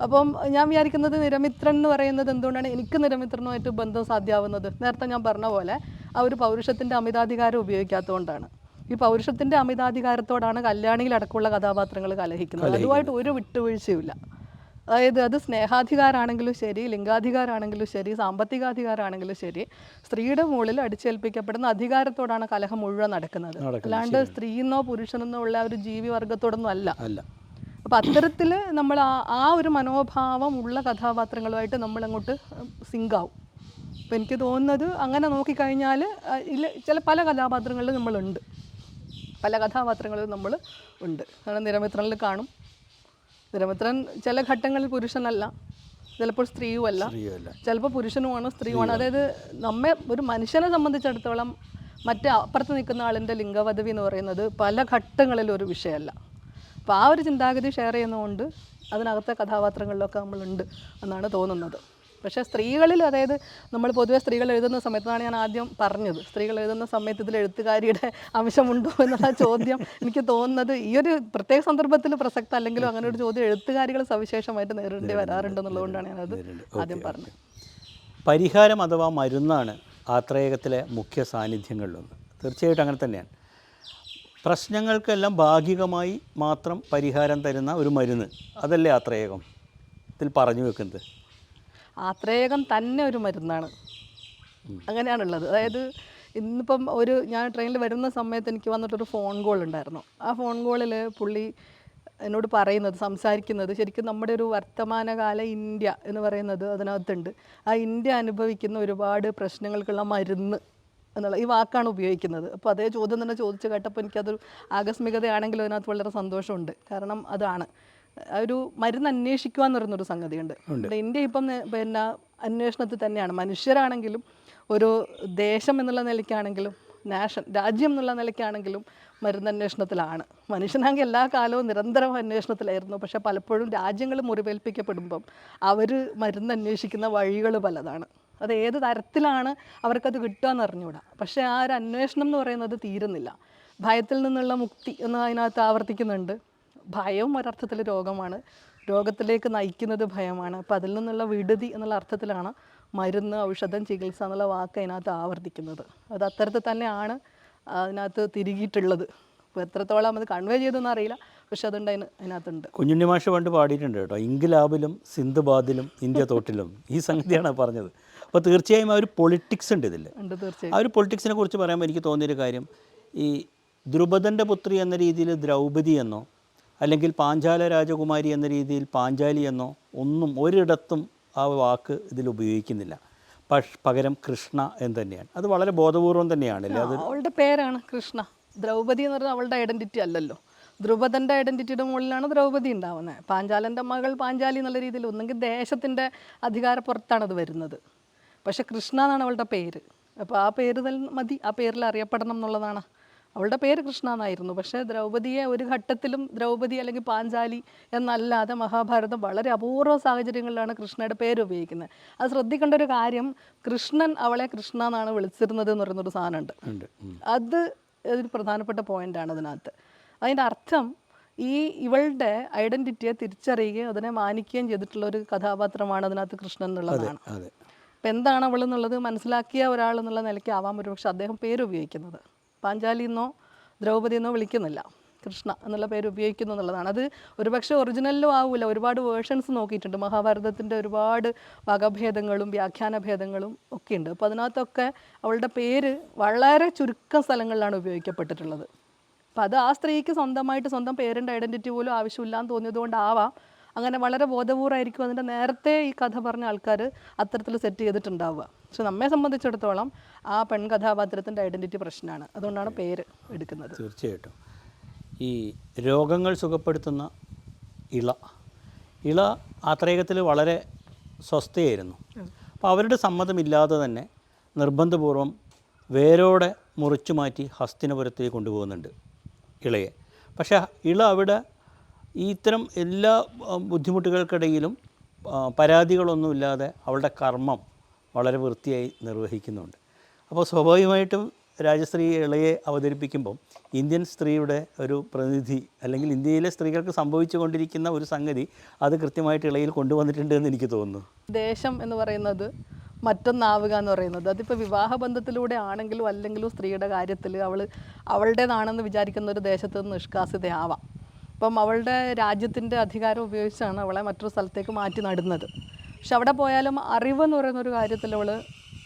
അപ്പം ഞാൻ വിചാരിക്കുന്നത് നിരമിത്രൻ എന്ന് പറയുന്നത് എന്തുകൊണ്ടാണ് എനിക്ക് നിരമിത്രനുമായിട്ട് ബന്ധം സാധ്യമാവുന്നത്? നേരത്തെ ഞാൻ പറഞ്ഞ പോലെ ആ ഒരു പൗരുഷത്തിന്റെ അമിതാധികാരം ഉപയോഗിക്കാത്തതുകൊണ്ടാണ്. ഈ പൗരുഷത്തിന്റെ അമിതാധികാരത്തോടാണ് കല്യാണിയിലടക്കമുള്ള കഥാപാത്രങ്ങൾ കലഹിക്കുന്നത്. അതുമായിട്ട് ഒരു വിട്ടുവീഴ്ചയുമില്ല. അതായത് അത് സ്നേഹാധികാരാണെങ്കിലും ശരി ലിംഗാധികാരാണെങ്കിലും ശരി സാമ്പത്തികാധികാരാണെങ്കിലും ശരി സ്ത്രീയുടെ മുകളിൽ അടിച്ചേൽപ്പിക്കപ്പെടുന്ന അധികാരത്തോടാണ് കലഹം മുഴുവൻ നടക്കുന്നത്. അല്ലാണ്ട് സ്ത്രീയെന്നോ പുരുഷനെന്നോ ഉള്ള ഒരു ജീവി വർഗത്തോടൊന്നും അല്ല. അപ്പം അത്തരത്തിൽ നമ്മൾ ആ ആ ഒരു മനോഭാവം ഉള്ള കഥാപാത്രങ്ങളുമായിട്ട് നമ്മൾ അങ്ങോട്ട് സിങ്ക് ആവും അപ്പം എനിക്ക് തോന്നുന്നത് അങ്ങനെ നോക്കിക്കഴിഞ്ഞാൽ ഇല്ല ചില പല കഥാപാത്രങ്ങളിലും നമ്മളുണ്ട്. പല കഥാപാത്രങ്ങളിലും നമ്മൾ ഉണ്ട്. കാരണം നിരമിത്രനിൽ കാണും. നിരമിത്രൻ ചില ഘട്ടങ്ങളിൽ പുരുഷനല്ല ചിലപ്പോൾ സ്ത്രീയുമല്ല. ചിലപ്പോൾ പുരുഷനുമാണ് സ്ത്രീയുമാണ്. അതായത് നമ്മെ ഒരു മനുഷ്യനെ സംബന്ധിച്ചിടത്തോളം മറ്റേ അപ്പുറത്ത് നിൽക്കുന്ന ആളിന്റെ ലിംഗപദവി എന്ന് പറയുന്നത് പല ഘട്ടങ്ങളിലും ഒരു വിഷയമല്ല. അപ്പോൾ ആ ഒരു ചിന്താഗതി ഷെയർ ചെയ്യുന്നതുകൊണ്ട് അതിനകത്തെ കഥാപാത്രങ്ങളിലൊക്കെ നമ്മളുണ്ട് എന്നാണ് തോന്നുന്നത്. പക്ഷേ സ്ത്രീകളിൽ അതായത് നമ്മൾ പൊതുവേ സ്ത്രീകൾ എഴുതുന്ന സമയത്താണ് ഞാൻ ആദ്യം പറഞ്ഞത്. സ്ത്രീകൾ എഴുതുന്ന സമയത്ത് ഇതിൽ എഴുത്തുകാരിയുടെ അംശമുണ്ടോ എന്നുള്ള ചോദ്യം എനിക്ക് തോന്നുന്നത് ഈ ഒരു പ്രത്യേക സന്ദർഭത്തിൽ പ്രസക്ത അല്ലെങ്കിലും അങ്ങനെ ഒരു ചോദ്യം എഴുത്തുകാരികൾ സവിശേഷമായിട്ട് നേരിടേണ്ടി വരാറുണ്ടെന്നുള്ളതുകൊണ്ടാണ് ഞാനത് ആദ്യം പറഞ്ഞത്. പരിഹാരം അഥവാ മരുന്നാണ് ആത്രേയകത്തിലെ മുഖ്യ സാന്നിധ്യങ്ങളിലൊന്ന്. തീർച്ചയായിട്ടും അങ്ങനെ തന്നെയാണ്. പ്രശ്നങ്ങൾക്കെല്ലാം ഭാഗികമായി മാത്രം പരിഹാരം തരുന്ന ഒരു മരുന്ന്. അതല്ലേ ആത്രേയകം ഇതിൽ പറഞ്ഞു വെക്കുന്നത്. ആത്രേയകം തന്നെ ഒരു മരുന്നാണ്. അങ്ങനെയാണുള്ളത്. അതായത് ഇന്നിപ്പം ഒരു ഞാൻ ട്രെയിനിൽ വരുന്ന സമയത്ത് എനിക്ക് വന്നിട്ടൊരു ഫോൺ കോൾ ഉണ്ടായിരുന്നു. ആ ഫോൺ കോളിൽ പുള്ളി എന്നോട് പറയുന്നത് സംസാരിക്കുന്നത് ശരിക്കും നമ്മുടെ ഒരു വർത്തമാനകാല ഇന്ത്യ എന്ന് പറയുന്നത് അതിനകത്തുണ്ട്. ആ ഇന്ത്യ അനുഭവിക്കുന്ന ഒരുപാട് പ്രശ്നങ്ങൾക്കുള്ള മരുന്ന് എന്നുള്ള ഈ വാക്കാണ് ഉപയോഗിക്കുന്നത്. അപ്പോൾ അതേ ചോദ്യം തന്നെ ചോദിച്ചു കേട്ടപ്പോൾ എനിക്കതൊരു ആകസ്മികതയാണെങ്കിലും അതിനകത്ത് വളരെ സന്തോഷമുണ്ട്. കാരണം അതാണ്. ഒരു മരുന്ന് അന്വേഷിക്കുക എന്ന് പറയുന്നൊരു സംഗതിയുണ്ട്. ഇന്ത്യ ഇപ്പം പിന്നെ അന്വേഷണത്തിൽ തന്നെയാണ്. മനുഷ്യരാണെങ്കിലും ഒരു ദേശം എന്നുള്ള നിലയ്ക്കാണെങ്കിലും നാഷൻ രാജ്യം എന്നുള്ള നിലയ്ക്കാണെങ്കിലും മരുന്ന് അന്വേഷണത്തിലാണ്. മനുഷ്യനാണെങ്കിൽ എല്ലാ കാലവും നിരന്തരം അന്വേഷണത്തിലായിരുന്നു. പക്ഷേ പലപ്പോഴും രാജ്യങ്ങൾ മുറിവേൽപ്പിക്കപ്പെടുമ്പം അവർ മരുന്ന് അന്വേഷിക്കുന്ന വഴികൾ പലതാണ്. അത് ഏത് തരത്തിലാണ് അവർക്കത് കിട്ടുക എന്ന് അറിഞ്ഞുകൂടാ. പക്ഷേ ആ ഒരു അന്വേഷണം എന്ന് പറയുന്നത് തീരുന്നില്ല. ഭയത്തിൽ നിന്നുള്ള മുക്തി എന്ന് അതിനകത്ത് ആവർത്തിക്കുന്നുണ്ട്. ഭയവും ഒരർത്ഥത്തിൽ രോഗമാണ്. രോഗത്തിലേക്ക് നയിക്കുന്നത് ഭയമാണ്. അപ്പോൾ അതിൽ നിന്നുള്ള വിടുതി എന്നുള്ള അർത്ഥത്തിലാണ് മരുന്ന് ഔഷധം ചികിത്സ എന്നുള്ള വാക്ക് അതിനകത്ത് ആവർത്തിക്കുന്നത്. അത് അത്തരത്തിൽ തന്നെയാണ് അതിനകത്ത് തിരികിയിട്ടുള്ളത്. അപ്പോൾ എത്രത്തോളം അത് കൺവേ ചെയ്തെന്ന് അറിയില്ല. പക്ഷെ അതുണ്ട് അതിന് അതിനകത്തുണ്ട്. കുഞ്ഞുണ്ണി മാഷ് പണ്ട് പാടിയിട്ടുണ്ട് കേട്ടോ. ഇംഗ്ലാബിലും സിന്ധുബാദിലും ഇന്ത്യ തോട്ടിലും ഈ സംഗതിയാണ് പറഞ്ഞത്. അപ്പോൾ തീർച്ചയായും ആ ഒരു പൊളിറ്റിക്സ് ഉണ്ട് ഇതിൽ ഉണ്ട് തീർച്ചയായും. ആ ഒരു പൊളിറ്റിക്സിനെ കുറിച്ച് പറയുമ്പോൾ എനിക്ക് തോന്നിയൊരു കാര്യം. ഈ ദ്രുപദന്റെ പുത്രി എന്ന രീതിയിൽ ദ്രൗപദി എന്നോ അല്ലെങ്കിൽ പാഞ്ചാല രാജകുമാരി എന്ന രീതിയിൽ പാഞ്ചാലി എന്നോ ഒന്നും ഒരിടത്തും ആ വാക്ക് ഇതിൽ ഉപയോഗിക്കുന്നില്ല. പക്ഷ് പകരം കൃഷ്ണ എന്ന് തന്നെയാണ്. അത് വളരെ ബോധപൂർവം തന്നെയാണ്. അവളുടെ പേരാണ് കൃഷ്ണ. ദ്രൗപദി എന്ന് പറഞ്ഞാൽ അവളുടെ ഐഡന്റിറ്റി അല്ലല്ലോ. ധ്രുപദന്റെ ഐഡന്റിറ്റിയുടെ മുകളിലാണ് ദ്രൗപദി ഉണ്ടാവുന്നത്. പാഞ്ചാലന്റെ മകൾ പാഞ്ചാലി എന്നുള്ള രീതിയിൽ ഒന്നെങ്കിൽ ദേശത്തിന്റെ അധികാരപ്പുറത്താണ് അത് വരുന്നത്. പക്ഷെ കൃഷ്ണ എന്നാണ് അവളുടെ പേര്. അപ്പോൾ ആ പേര് തന്നെ മതി. ആ പേരിൽ അറിയപ്പെടണം എന്നുള്ളതാണ് അവളുടെ പേര് കൃഷ്ണ എന്നായിരുന്നു. പക്ഷേ ദ്രൗപതിയെ ഒരു ഘട്ടത്തിലും ദ്രൗപതി അല്ലെങ്കിൽ പാഞ്ചാലി എന്നല്ലാതെ മഹാഭാരതം വളരെ അപൂർവ സാഹചര്യങ്ങളിലാണ് കൃഷ്ണയുടെ പേര് ഉപയോഗിക്കുന്നത്. അത് ശ്രദ്ധിക്കേണ്ട ഒരു കാര്യം കൃഷ്ണൻ അവളെ കൃഷ്ണ എന്നാണ് വിളിച്ചിരുന്നത് എന്ന് പറയുന്നൊരു സാധനമുണ്ട്. അത് ഒരു പ്രധാനപ്പെട്ട പോയിന്റാണ് അതിനകത്ത്. അതിന്റെ അർത്ഥം ഈ ഇവളുടെ ഐഡന്റിറ്റിയെ തിരിച്ചറിയുകയും അതിനെ മാനിക്കുകയും ചെയ്തിട്ടുള്ള ഒരു കഥാപാത്രമാണ് അതിനകത്ത് കൃഷ്ണൻ എന്നുള്ളതാണ്. അപ്പം എന്താണ് അവൾ എന്നുള്ളത് മനസ്സിലാക്കിയ ഒരാൾ എന്നുള്ള നിലയ്ക്ക് ആവാം ഒരുപക്ഷെ അദ്ദേഹം പേര് ഉപയോഗിക്കുന്നത്. പാഞ്ചാലി എന്നോ ദ്രൗപദി എന്നോ വിളിക്കുന്നില്ല. കൃഷ്ണ എന്നുള്ള പേര് ഉപയോഗിക്കുന്നു എന്നുള്ളതാണ്. അത് ഒരുപക്ഷെ ഒറിജിനലിലും ആവില്ല ഒരുപാട് വേർഷൻസ് നോക്കിയിട്ടുണ്ട്. മഹാഭാരതത്തിന്റെ ഒരുപാട് വകഭേദങ്ങളും വ്യാഖ്യാന ഭേദങ്ങളും ഒക്കെ ഉണ്ട് അപ്പോൾ അതിനകത്തൊക്കെ അവളുടെ പേര് വളരെ ചുരുക്കം സ്ഥലങ്ങളിലാണ് ഉപയോഗിക്കപ്പെട്ടിട്ടുള്ളത്. അപ്പോൾ അത് ആ സ്ത്രീക്ക് സ്വന്തമായിട്ട് സ്വന്തം പേരന്റ് ഐഡന്റിറ്റി പോലും ആവശ്യമില്ലാന്ന് തോന്നിയതുകൊണ്ടാവാം അങ്ങനെ വളരെ ബോധപൂർവമായിരിക്കും അതിന്റെ നേരത്തെ ഈ കഥ പറഞ്ഞ ആൾക്കാർ അത്തരത്തിൽ സെറ്റ് ചെയ്തിട്ടുണ്ടാവുക. പക്ഷെ നമ്മെ സംബന്ധിച്ചിടത്തോളം ആ പെൺ കഥാപാത്രത്തിന്റെ ഐഡന്റിറ്റി പ്രശ്നമാണ്. അതുകൊണ്ടാണ് പേര് എടുക്കുന്നത്. തീർച്ചയായിട്ടും. ഈ രോഗങ്ങൾ സുഖപ്പെടുത്തുന്ന ഇള. ഇള ആത്രേയത്തിൽ വളരെ സ്വസ്ഥയായിരുന്നു. അപ്പോൾ അവരുടെ സമ്മതമില്ലാതെ തന്നെ നിർബന്ധപൂർവം വേരോടെ മുറിച്ചു മാറ്റി ഹസ്തിനപുരത്തേക്ക് കൊണ്ടുപോകുന്നുണ്ട് ഇളയെ. പക്ഷേ ഇള അവിടെ ഇത്തരം എല്ലാ ബുദ്ധിമുട്ടുകൾക്കിടയിലും പരാതികളൊന്നുമില്ലാതെ അവളുടെ കർമ്മം വളരെ വൃത്തിയായി നിർവഹിക്കുന്നുണ്ട്. അപ്പോൾ സ്വാഭാവികമായിട്ടും രാജശ്രീ ഇളയെ അവതരിപ്പിക്കുമ്പം ഇന്ത്യൻ സ്ത്രീയുടെ ഒരു പ്രതിനിധി അല്ലെങ്കിൽ ഇന്ത്യയിലെ സ്ത്രീകൾക്ക് സംഭവിച്ചു കൊണ്ടിരിക്കുന്ന ഒരു സംഗതി അത് കൃത്യമായിട്ട് ഇളയിൽ കൊണ്ടുവന്നിട്ടുണ്ട് എന്ന് എനിക്ക് തോന്നുന്നു. ദേശം എന്ന് പറയുന്നത് മറ്റൊന്നാവുക എന്ന് പറയുന്നത്. അതിപ്പോൾ വിവാഹബന്ധത്തിലൂടെ ആണെങ്കിലും അല്ലെങ്കിലും സ്ത്രീയുടെ കാര്യത്തിൽ അവൾ അവളുടേതാണെന്ന് വിചാരിക്കുന്ന ഒരു ദേശത്ത് നിഷ്കാസിതയാവാം. അപ്പം അവളുടെ രാജ്യത്തിന്റെ അധികാരം ഉപയോഗിച്ചാണ് അവളെ മറ്റൊരു സ്ഥലത്തേക്ക് മാറ്റി നടുന്നത്. പക്ഷെ അവിടെ പോയാലും അറിവ് എന്ന് പറയുന്നൊരു കാര്യത്തിൽ അവൾ